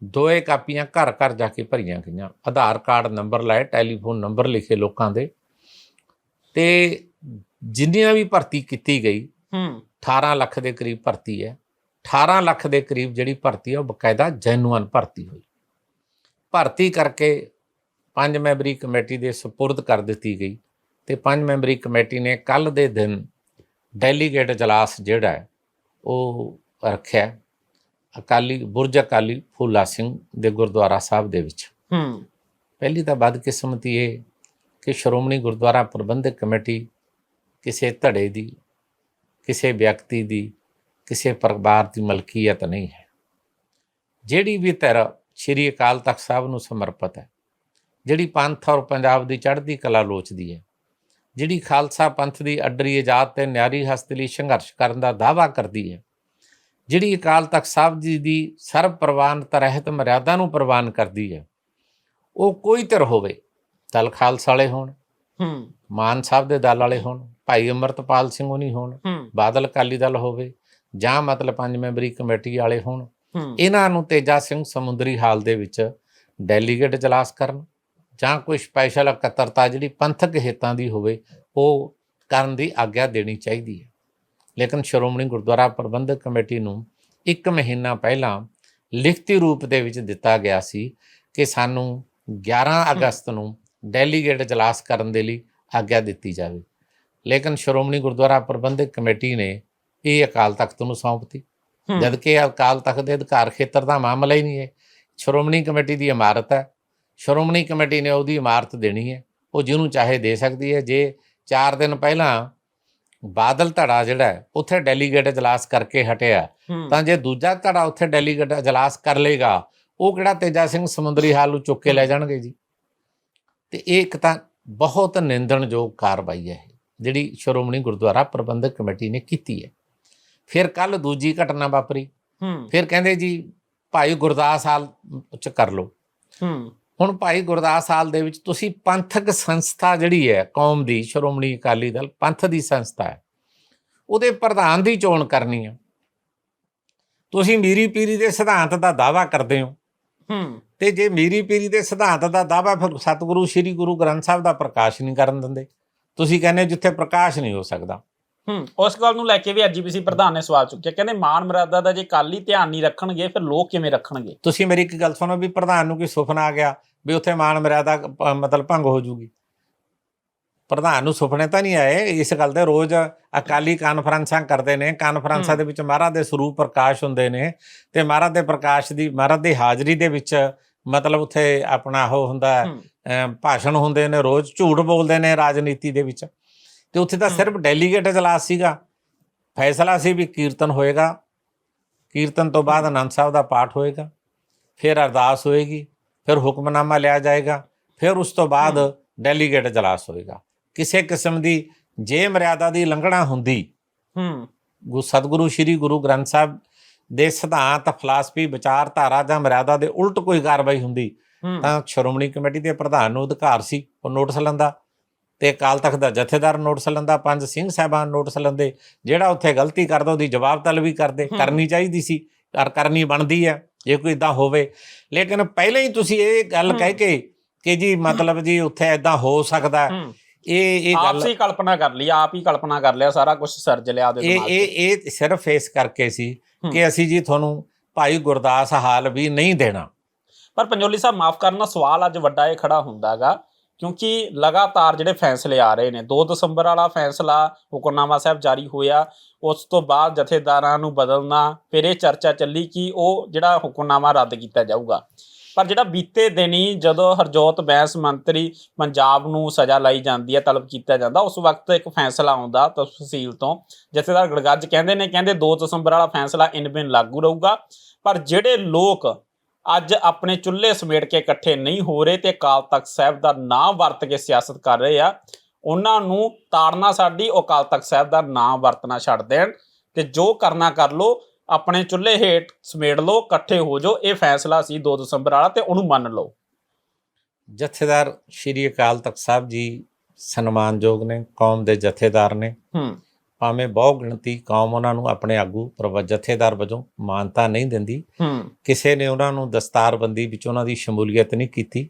ਦੋਏ ਕਾਪੀਆਂ ਘਰ ਘਰ ਜਾ ਕੇ ਭਰੀਆਂ ਗਈਆਂ। ਆਧਾਰ ਕਾਰਡ ਨੰਬਰ ਲਾਏ ਟੈਲੀਫੋਨ ਨੰਬਰ ਲਿਖੇ ਲੋਕਾਂ ਦੇ। ਤੇ ਜਿੰਨੀਆਂ ਵੀ ਭਰਤੀ ਕੀਤੀ ਗਈ ਹੂੰ। 18 ਲੱਖ ਦੇ ਕਰੀਬ ਭਰਤੀ ਹੈ। 18 ਲੱਖ ਦੇ ਕਰੀਬ ਜਿਹੜੀ ਭਰਤੀ ਹੈ ਉਹ ਬਕਾਇਦਾ ਜੈਨੂਅਨ ਭਰਤੀ ਹੋਈ। ਭਰਤੀ ਕਰਕੇ ਪੰਜ ਮੈਂਬਰੀ ਕਮੇਟੀ ਦੇ ਸਪੁਰਦ ਕਰ ਦਿੱਤੀ ਗਈ ਤੇ ਪੰਜ ਮੈਂਬਰੀ ਕਮੇਟੀ ਨੇ ਕੱਲ ਦੇ ਦਿਨ ਡੈਲੀਗੇਟ ਇਜਲਾਸ ਜਿਹੜਾ ਉਹ ਰੱਖਿਆ ਅਕਾਲੀ ਬੁਰਜ ਅਕਾਲੀ ਫੂਲਾ ਸਿੰਘ ਦੇ ਗੁਰਦੁਆਰਾ ਸਾਹਿਬ ਦੇ ਵਿੱਚ। ਹੂੰ। ਪਹਿਲੀ ਤਾਂ ਬਦਕਿਸਮਤੀ ਇਹ ਕਿ ਸ਼੍ਰੋਮਣੀ ਗੁਰਦੁਆਰਾ ਪ੍ਰਬੰਧਕ ਕਮੇਟੀ ਕਿਸੇ ਧੜੇ ਦੀ ਕਿਸੇ ਵਿਅਕਤੀ ਦੀ ਕਿਸੇ ਪਰਿਵਾਰ ਦੀ ਮਲਕੀਅਤ ਨਹੀਂ ਹੈ। ਜਿਹੜੀ ਵੀ ਧਿਰ ਸ਼੍ਰੀ ਅਕਾਲ ਤਖਤ ਸਾਹਿਬ ਨੂੰ ਸਮਰਪਿਤ ਹੈ ਜਿਹੜੀ ਪੰਥ ਔਰ ਪੰਜਾਬ ਦੀ ਚੜ੍ਹਦੀ ਕਲਾ ਲੋਚਦੀ ਹੈ ਜਿਹੜੀ ਖਾਲਸਾ ਪੰਥ ਦੀ ਅੱਡਰੀ ਆਜ਼ਾਦ ਤੇ ਨਿਆਰੀ ਹਸਤੀ ਲਈ ਸੰਘਰਸ਼ ਕਰਨ ਦਾ ਦਾਅਵਾ ਕਰਦੀ ਹੈ ਜਿਹੜੀ ਅਕਾਲ ਤਖਤ ਸਾਹਿਬ ਜੀ ਦੀ ਸਰਬ ਪ੍ਰਵਾਨਤਾ ਰਹਿਤ ਮਰਿਆਦਾ ਨੂੰ ਪ੍ਰਵਾਨ ਕਰਦੀ ਹੈ ਉਹ ਕੋਈ ਧਿਰ ਹੋਵੇ ਦਲ ਖਾਲਸਾ ਵਾਲੇ ਹੋਣ ਹੂੰ। ਮਾਨ ਸਾਹਿਬ ਦੇ ਦਲ ਵਾਲੇ ਹੋਣ ਭਾਈ ਅਮਰਤਪਾਲ ਸਿੰਘ ਹੋਣੀ ਹੋਣ ਹੂੰ। ਬਾਦਲ ਅਕਾਲੀ ਦਲ ਹੋਵੇ ਜਾਂ ਮਤਲਬ ਪੰਜ ਮੈਂਬਰੀ ਕਮੇਟੀ ਵਾਲੇ ਹੋਣ ਇਹਨਾਂ ਨੂੰ ਤੇਜਾ ਸਿੰਘ ਸਮੁੰਦਰੀ ਹਾਲ ਦੇ ਵਿੱਚ ਡੈਲੀਗੇਟ ਇਜਲਾਸ ਕਰਨ ਜਾਂ ਕੋਈ ਸਪੈਸ਼ਲ ਇਕੱਤਰਤਾ ਜਿਹੜੀ ਪੰਥਕ ਹਿੱਤਾਂ ਦੀ ਹੋਵੇ ਉਹ ਕਰਨ ਦੀ ਆਗਿਆ ਦੇਣੀ ਚਾਹੀਦੀ ਹੈ। ਲੇਕਿਨ ਸ਼੍ਰੋਮਣੀ ਗੁਰਦੁਆਰਾ ਪ੍ਰਬੰਧਕ ਕਮੇਟੀ ਨੂੰ ਇੱਕ ਮਹੀਨਾ ਪਹਿਲਾਂ ਲਿਖਤੀ ਰੂਪ ਦੇ ਵਿੱਚ ਦਿੱਤਾ ਗਿਆ ਸੀ ਕਿ ਸਾਨੂੰ 11 ਅਗਸਤ ਨੂੰ ਡੈਲੀਗੇਟ ਇਜਲਾਸ ਕਰਨ ਦੇ ਲਈ ਆਗਿਆ ਦਿੱਤੀ ਜਾਵੇ। ਲੇਕਿਨ ਸ਼੍ਰੋਮਣੀ ਗੁਰਦੁਆਰਾ ਪ੍ਰਬੰਧਕ ਕਮੇਟੀ ਨੇ ਇਹ ਅਕਾਲ ਤਖਤ ਨੂੰ ਸੌਂਪਤੀ। ਜਦ ਕਿ ਅਕਾਲ ਤਖਤ ਦੇ ਅਧਿਕਾਰ ਖੇਤਰ ਦਾ ਮਾਮਲਾ ਹੀ ਨਹੀਂ ਹੈ। ਸ਼੍ਰੋਮਣੀ ਕਮੇਟੀ ਦੀ ਇਮਾਰਤ ਹੈ। ਸ਼੍ਰੋਮਣੀ ਕਮੇਟੀ ਨੇ ਉਹਦੀ ਇਮਾਰਤ ਦੇਣੀ ਹੈ। ਉਹ ਜਿਹਨੂੰ ਚਾਹੇ ਦੇ ਸਕਦੀ ਹੈ। ਜੇ 4 ਦਿਨ ਪਹਿਲਾਂ ਬਾਦਲ ਧੜਾ ਜਿਹੜਾ ਉੱਥੇ ਡੈਲੀਗੇਟ ਇਜਲਾਸ ਕਰਕੇ ਹਟਿਆ ਤਾਂ ਜੇ ਦੂਜਾ ਧੜਾ ਉੱਥੇ ਡੈਲੀਗੇਟ ਇਜਲਾਸ ਕਰ ਲੇਗਾ ਉਹ ਕਿਹੜਾ ਤੇਜਾ ਸਿੰਘ ਸਮੁੰਦਰੀ ਹਾਲ ਨੂੰ ਚੁੱਕ ਕੇ ਲੈ ਜਾਣਗੇ ਜੀ? ਤੇ ਇਹ ਇੱਕ ਤਾਂ ਬਹੁਤ ਨਿੰਦਣਯੋਗ ਕਾਰਵਾਈ ਹੈ ਜਿਹੜੀ ਸ਼੍ਰੋਮਣੀ ਗੁਰਦੁਆਰਾ ਪ੍ਰਬੰਧਕ ਕਮੇਟੀ ਨੇ ਕੀਤੀ ਹੈ। ਫਿਰ ਕੱਲ ਦੂਜੀ ਘਟਨਾ ਵਾਪਰੀ। ਹੂੰ। ਫਿਰ ਕਹਿੰਦੇ ਜੀ ਭਾਈ ਗੁਰਦਾਸ ਹਾਲ ਚ ਕਰ ਲਓ। ਹੂੰ। ਹੁਣ ਭਾਈ ਗੁਰਦਾਸ ਹਾਲ ਦੇ ਵਿੱਚ ਤੁਸੀਂ ਪੰਥਕ ਸੰਸਥਾ ਜਿਹੜੀ ਹੈ ਕੌਮ ਦੀ ਸ਼੍ਰੋਮਣੀ ਅਕਾਲੀ ਦਲ ਪੰਥ ਦੀ ਸੰਸਥਾ ਹੈ ਉਹਦੇ ਪ੍ਰਧਾਨ ਦੀ ਚੋਣ ਕਰਨੀ ਹੈ। ਤੁਸੀਂ ਮੀਰੀ ਪੀਰੀ ਦੇ ਸਿਧਾਂਤ ਦਾ ਦਾਵਾ ਕਰਦੇ ਹੋ। ਹੂੰ। ਤੇ ਜੇ ਮੀਰੀ ਪੀਰੀ ਦੇ ਸਿਧਾਂਤ ਦਾ ਦਾਵਾ ਫਿਰ ਸਤਿਗੁਰੂ ਸ੍ਰੀ ਗੁਰੂ ਗ੍ਰੰਥ ਸਾਹਿਬ ਦਾ ਪ੍ਰਕਾਸ਼ ਨਹੀਂ ਕਰਨ ਦਿੰਦੇ। ਤੁਸੀਂ ਕਹਿੰਦੇ ਜਿੱਥੇ ਪ੍ਰਕਾਸ਼ ਨਹੀਂ ਹੋ ਸਕਦਾ। ਹੂੰ ਉਸ ਗੱਲ ਨੂੰ ਲੈ ਕੇ ਵੀ ਐਜੀਪੀਸੀ ਪ੍ਰਧਾਨ ਨੇ ਸਵਾਲ ਚੁੱਕਿਆ। ਕਹਿੰਦੇ ਮਾਨ ਮਰਿਆਦਾ ਦਾ ਜੇ ਕਾਲੀ ਧਿਆਨ ਨਹੀਂ ਰੱਖਣਗੇ ਫਿਰ ਲੋਕ ਕਿਵੇਂ ਰੱਖਣਗੇ? ਤੁਸੀਂ ਮੇਰੀ ਇੱਕ ਗੱਲ ਸੁਣੋ ਵੀ ਪ੍ਰਧਾਨ ਨੂੰ ਕੋਈ ਸੁਪਨਾ ਆ ਗਿਆ ਵੀ ਉੱਥੇ ਮਾਨ ਮਰਿਆਦਾ ਮਤਲਬ ਭੰਗ ਹੋ ਜੂਗੀ। ਪ੍ਰਧਾਨ ਨੂੰ ਸੁਪਨੇ ਤਾਂ ਨਹੀਂ ਆਏ ਇਸ ਗੱਲ ਦੇ ਰੋਜ਼ ਅਕਾਲੀ ਕਾਨਫਰੰਸਾਂ ਕਰਦੇ ਨੇ। ਕਾਨਫਰੰਸਾਂ ਹੂੰ। ਦੇ ਵਿੱਚ ਮਹਾਰਾਜ ਦੇ ਸਰੂਪ ਪ੍ਰਕਾਸ਼ ਹੁੰਦੇ ਨੇ ਤੇ ਮਹਾਰਾਜ ਦੇ ਪ੍ਰਕਾਸ਼ ਦੀ ਮਹਾਰਾਜ ਦੀ ਹਾਜ਼ਰੀ ਦੇ ਵਿੱਚ ਮਤਲਬ ਉੱਥੇ ਆਪਣਾ ਉਹ ਹੁੰਦਾ ਹੈ, ਹੂੰ ਭਾਸ਼ਣ ਹੁੰਦੇ ਨੇ ਰੋਜ਼ ਝੂਠ ਬੋਲਦੇ ਨੇ ਰਾਜਨੀਤੀ ਦੇ ਵਿੱਚ। ਤੇ ਉੱਥੇ ਤਾਂ। ਸਿਰਫ ਡੈਲੀਗੇਟ ਇਜਲਾਸ ਸੀਗਾ। ਫੈਸਲਾ ਸੀ ਵੀ ਕੀਰਤਨ ਹੋਏਗਾ। ਕੀਰਤਨ ਤੋਂ ਬਾਅਦ ਆਨੰਦ ਸਾਹਿਬ ਦਾ ਪਾਠ ਹੋਏਗਾ। ਫਿਰ ਅਰਦਾਸ ਹੋਏਗੀ। ਫਿਰ ਹੁਕਮਨਾਮਾ ਲਿਆ ਜਾਏਗਾ। ਫਿਰ ਉਸ ਤੋਂ ਬਾਅਦ। ਡੈਲੀਗੇਟ ਇਜਲਾਸ ਹੋਏਗਾ। ਕਿਸੇ ਕਿਸਮ ਦੀ ਜੇ ਮਰਿਆਦਾ ਦੀ ਲੰਘਣਾ ਹੁੰਦੀ ਹੂੰ ਸਤਿਗੁਰੂ ਸ੍ਰੀ ਗੁਰੂ ਗ੍ਰੰਥ ਸਾਹਿਬ ਦੇ ਸਿਧਾਂਤ ਫਲਸਫੀ ਵਿਚਾਰਧਾਰਾ ਜਾਂ ਮਰਿਆਦਾ ਦੇ ਉਲਟ ਕੋਈ ਕਾਰਵਾਈ ਹੁੰਦੀ ਤਾਂ ਸ਼੍ਰੋਮਣੀ ਕਮੇਟੀ ਦੇ ਪ੍ਰਧਾਨ ਨੂੰ ਅਧਿਕਾਰ ਸੀ ਉਹ ਨੋਟਿਸ ਲੈਂਦਾ। ਤੇ ਅਕਾਲ ਤਖਤ ਦਾ ਜਥੇਦਾਰ ਨੋਟਿਸ ਲੈਂਦਾ ਪੰਜ ਸਿੰਘ ਸਾਹਿਬਾਨ ਨੋਟਿਸ ਲੈਂਦੇ ਜਿਹੜਾ ਉੱਥੇ ਗਲਤੀ ਕਰਦਾ ਉਹਦੀ ਜਵਾਬ ਤਲਬੀ ਕਰਦੇ। ਕਰਨੀ ਚਾਹੀਦੀ ਸੀ ਕਰ ਕਰਨੀ ਬਣਦੀ ਹੈ ਜੇ ਕੋਈ ਇਦਾਂ ਹੋਵੇ ਲੇਕਿਨ ਪਹਿਲਾਂ ਹੀ ਤੁਸੀਂ ਇਹ ਗੱਲ। ਕਹਿ ਕੇ ਕਿ ਜੀ ਮਤਲਬ ਜੀ ਉੱਥੇ ਇਦਾਂ ਹੋ ਸਕਦਾ ਇਹ ਇਹ ਆਪ ਗੱਲ ਸੇ ਕਲਪਨਾ ਕਰ ਲਈ ਆਪ ਹੀ ਕਲਪਨਾ ਕਰ ਲਿਆ ਸਾਰਾ ਕੁਝ ਸਰਜ ਲਿਆ ਉਹਦੇ ਇਹ ਦਿਮਾਗ 'ਚ ਇਹ ਇਹ ਸਿਰਫ ਇਸ ਕਰਕੇ ਸੀ। ਕਿ ਅਸੀਂ ਜੀ ਤੁਹਾਨੂੰ ਭਾਈ ਗੁਰਦਾਸ ਹਾਲ ਵੀ ਨਹੀਂ ਦੇਣਾ ਪਰ ਪੰਜੋਲੀ ਸਾਹਿਬ ਮਾਫ ਕਰਨਾ ਸਵਾਲ ਅੱਜ ਵੱਡਾ ਇਹ ਖੜਾ ਹੁੰਦਾਗਾ ਕਿਉਂਕਿ ਲਗਾਤਾਰ ਜਿਹੜੇ ਫੈਸਲੇ ਆ ਰਹੇ ਨੇ 2 ਦਸੰਬਰ ਵਾਲਾ ਫੈਸਲਾ ਹੁਕਮਨਾਮਾ ਸਾਹਿਬ ਜਾਰੀ ਹੋਇਆ, ਉਸ ਤੋਂ ਬਾਅਦ ਜਥੇਦਾਰਾਂ ਨੂੰ ਬਦਲਣਾ, ਫਿਰ ਇਹ ਚਰਚਾ ਚੱਲੀ ਕਿ ਉਹ ਜਿਹੜਾ ਹੁਕਮਨਾਮਾ ਰੱਦ ਕੀਤਾ ਜਾਊਗਾ। ਪਰ ਜਿਹੜਾ ਬੀਤੇ ਦਿਨੀ ਜਦੋਂ ਹਰਜੋਤ ਬੈਂਸ ਮੰਤਰੀ ਪੰਜਾਬ ਨੂੰ ਸਜ਼ਾ ਲਾਈ ਜਾਂਦੀ ਹੈ, ਤਲਬ ਕੀਤਾ ਜਾਂਦਾ, ਉਸ ਵਕਤ ਇੱਕ ਫੈਸਲਾ ਆਉਂਦਾ ਤਹਿਸੀਲ ਤੋਂ। ਜਥੇਦਾਰ ਗੜਗੱਜ ਕਹਿੰਦੇ ਨੇ, ਕਹਿੰਦੇ 2 ਦਸੰਬਰ ਵਾਲਾ ਫੈਸਲਾ ਇਨ ਬਿਨ ਲਾਗੂ ਰਹੂਗਾ, ਪਰ ਜਿਹੜੇ ਲੋਕ ਅੱਜ ਆਪਣੇ ਚੁੱਲ੍ਹੇ ਸਮੇਟ ਕੇ ਇਕੱਠੇ ਨਹੀਂ ਹੋ ਰਹੇ ਤੇ ਅਕਾਲ ਤਖਤ ਸਾਹਿਬ ਦਾ ਨਾਮ ਵਰਤ ਕੇ ਸਿਆਸਤ ਕਰ ਰਹੇ ਆ। ਉਹਨਾਂ ਨੂੰ ਤਾੜਨਾ ਸਾਡੀ ਉਹ ਅਕਾਲ ਤਖਤ ਸਾਹਿਬ ਦਾ ਨਾਮ ਵਰਤਣਾ ਛੱਡ ਦੇਣ ਤੇ ਜੋ ਕਰਨਾ ਕਰ ਲੋ ਆਪਣੇ ਚੁੱਲ੍ਹੇ ਹੇਠ ਸਮੇਟ ਲਓ ਇਕੱਠੇ ਹੋ ਜਾਓ ਇਹ ਫੈਸਲਾ ਸੀ 2 ਦਸੰਬਰ ਵਾਲਾ ਤੇ ਉਹਨੂੰ ਮੰਨ ਲਓ। ਜਥੇਦਾਰ ਸ਼੍ਰੀ ਅਕਾਲ ਤਖਤ ਸਾਹਿਬ ਜੀ ਸਨਮਾਨਯੋਗ ਨੇ ਕੌਮ ਦੇ ਜਥੇਦਾਰ ਨੇ। ਹੂੰ। ਭਾਵੇਂ ਬਹੁ ਗਿਣਤੀ ਕੌਮ ਉਹਨਾਂ ਨੂੰ ਆਪਣੇ ਆਗੂ ਜਥੇਦਾਰ ਵਜੋਂ ਮਾਨਤਾ ਨਹੀਂ ਦਿੰਦੀ। ਕਿਸੇ ਨੇ ਉਹਨਾਂ ਨੂੰ ਦਸਤਾਰਬੰਦੀ ਵਿੱਚ ਉਹਨਾਂ ਦੀ ਸ਼ਮੂਲੀਅਤ ਨਹੀਂ ਕੀਤੀ।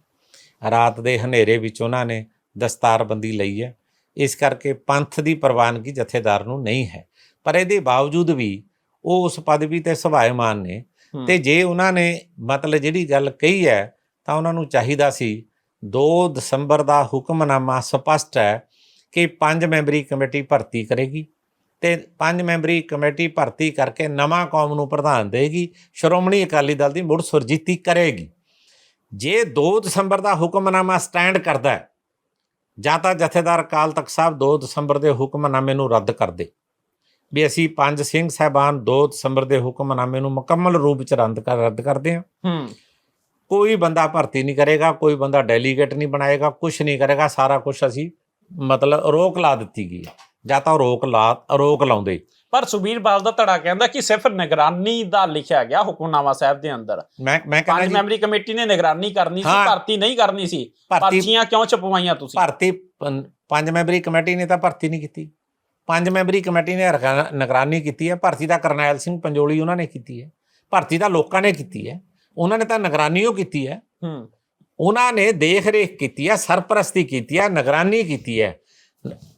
ਰਾਤ ਦੇ ਹਨੇਰੇ ਵਿੱਚ ਉਹਨਾਂ ਨੇ ਦਸਤਾਰਬੰਦੀ ਲਈ ਹੈ। ਇਸ ਕਰਕੇ ਪੰਥ ਦੀ ਪ੍ਰਵਾਨਗੀ ਜਥੇਦਾਰ ਨੂੰ ਨਹੀਂ ਹੈ। ਪਰ ਇਹਦੇ ਬਾਵਜੂਦ ਵੀ ਉਹ ਉਸ ਪਦਵੀ ਤੇ ਸੁਭਾਏਮਾਨ ਨੇ। ਤੇ ਜੇ ਉਹਨਾਂ ਨੇ ਮਤਲਬ ਜਿਹੜੀ ਗੱਲ ਕਹੀ ਹੈ ਤਾਂ ਉਹਨਾਂ ਨੂੰ ਚਾਹੀਦਾ ਸੀ 2 ਦਸੰਬਰ ਦਾ ਹੁਕਮਨਾਮਾ ਸਪਸ਼ਟ ਹੈ ਕਿ ਪੰਜ ਮੈਂਬਰੀ ਕਮੇਟੀ ਭਰਤੀ ਕਰੇਗੀ। ਤੇ ਪੰਜ ਮੈਂਬਰੀ ਕਮੇਟੀ ਭਰਤੀ ਕਰਕੇ ਨਵਾਂ ਕੌਮ ਨੂੰ ਪ੍ਰਧਾਨ ਦੇਗੀ। ਸ਼੍ਰੋਮਣੀ ਅਕਾਲੀ ਦਲ ਦੀ ਮੁੜ ਸੁਰਜੀਤੀ ਕਰੇਗੀ। ਜੇ 2 ਦਸੰਬਰ ਦਾ ਹੁਕਮਨਾਮਾ ਸਟੈਂਡ ਕਰਦਾ ਹੈ ਜਾਂ ਤਾਂ ਜਥੇਦਾਰ ਅਕਾਲ ਤਖਤ ਸਾਹਿਬ 2 ਦਸੰਬਰ ਦੇ ਹੁਕਮਨਾਮੇ ਨੂੰ ਰੱਦ ਕਰ ਦੇ। ਵੀ ਅਸੀਂ ਪੰਜ ਸਿੰਘ ਸਾਹਿਬਾਨ 2 ਦਸੰਬਰ ਦੇ ਹੁਕਮਨਾਮੇ ਨੂੰ ਮੁਕੰਮਲ ਰੂਪ ਵਿੱਚ ਰੱਦ ਕਰ ਰੱਦ ਕਰਦੇ ਹਾਂ। ਹੂੰ। ਕੋਈ ਬੰਦਾ ਭਰਤੀ ਨਹੀਂ ਕਰੇਗਾ ਕੋਈ ਬੰਦਾ ਡੈਲੀਗੇਟ ਨਹੀਂ ਬਣਾਏਗਾ ਕੁਝ ਨਹੀਂ ਕਰੇਗਾ ਸਾਰਾ ਕੁਝ ਅਸੀਂ ਮਤਲਬ ਰੋਕ ਲਾ ਦਿੱਤੀ ਗਈ ਹੈ। ਜਾਂ ਤਾਂ ਰੋਕ ਲਾ ਰੋਕ ਲਾਉਂਦੇ। ਪਰ ਸੁਬੀਰ ਬਾਲ ਦਾ ਧੜਾ ਕਹਿੰਦਾ ਕਿ ਸਿਰਫ ਨਿਗਰਾਨੀ ਦਾ ਲਿਖਿਆ ਗਿਆ ਹੁਕਮਨਾਮਾ ਸਾਹਿਬ ਦੇ ਅੰਦਰ। ਮੈਂ ਮੈਂ ਕਹਿੰਦਾ ਪੰਜ ਜੀ ਮੈਂਬਰੀ ਕਮੇਟੀ ਨੇ ਨਿਗਰਾਨੀ ਕਰਨੀ ਸੀ ਹਾਂ। ਭਰਤੀ ਨਹੀਂ ਕਰਨੀ ਸੀ। ਭਰਤੀ ਪਰਚੀਆਂ ਕਿਉਂ ਛਪਵਾਈਆਂ ਤੁਸੀਂ? ਭਰਤੀ ਪੰ- ਪੰਜ ਮੈਂਬਰੀ ਕਮੇਟੀ ਨੇ ਤਾਂ ਭਰਤੀ ਨਹੀਂ ਕੀਤੀ। ਪੰਜ ਮੈਂਬਰੀ ਕਮੇਟੀ ਨੇ ਨਿਗਰਾਨੀ ਕੀਤੀ ਹੈ। ਭਰਤੀ ਤਾਂ ਕਰਨੈਲ ਸਿੰਘ ਪੰਜੋਲੀ ਉਹਨਾਂ ਨੇ ਕੀਤੀ ਹੈ। ਭਰਤੀ ਤਾਂ ਲੋਕਾਂ ਨੇ ਕੀਤੀ ਹੈ। ਉਹਨਾਂ ਨੇ ਤਾਂ ਨਿਗਰਾਨੀ ਉਹ ਕੀਤੀ ਹੈ। ਹੂੰ। ਉਹਨਾਂ ਨੇ ਦੇਖ ਰੇਖ ਕੀਤੀ ਹੈ ਸਰਪ੍ਰਸਤੀ ਕੀਤੀ ਹੈ ਨਿਗਰਾਨੀ ਕੀਤੀ ਹੈ।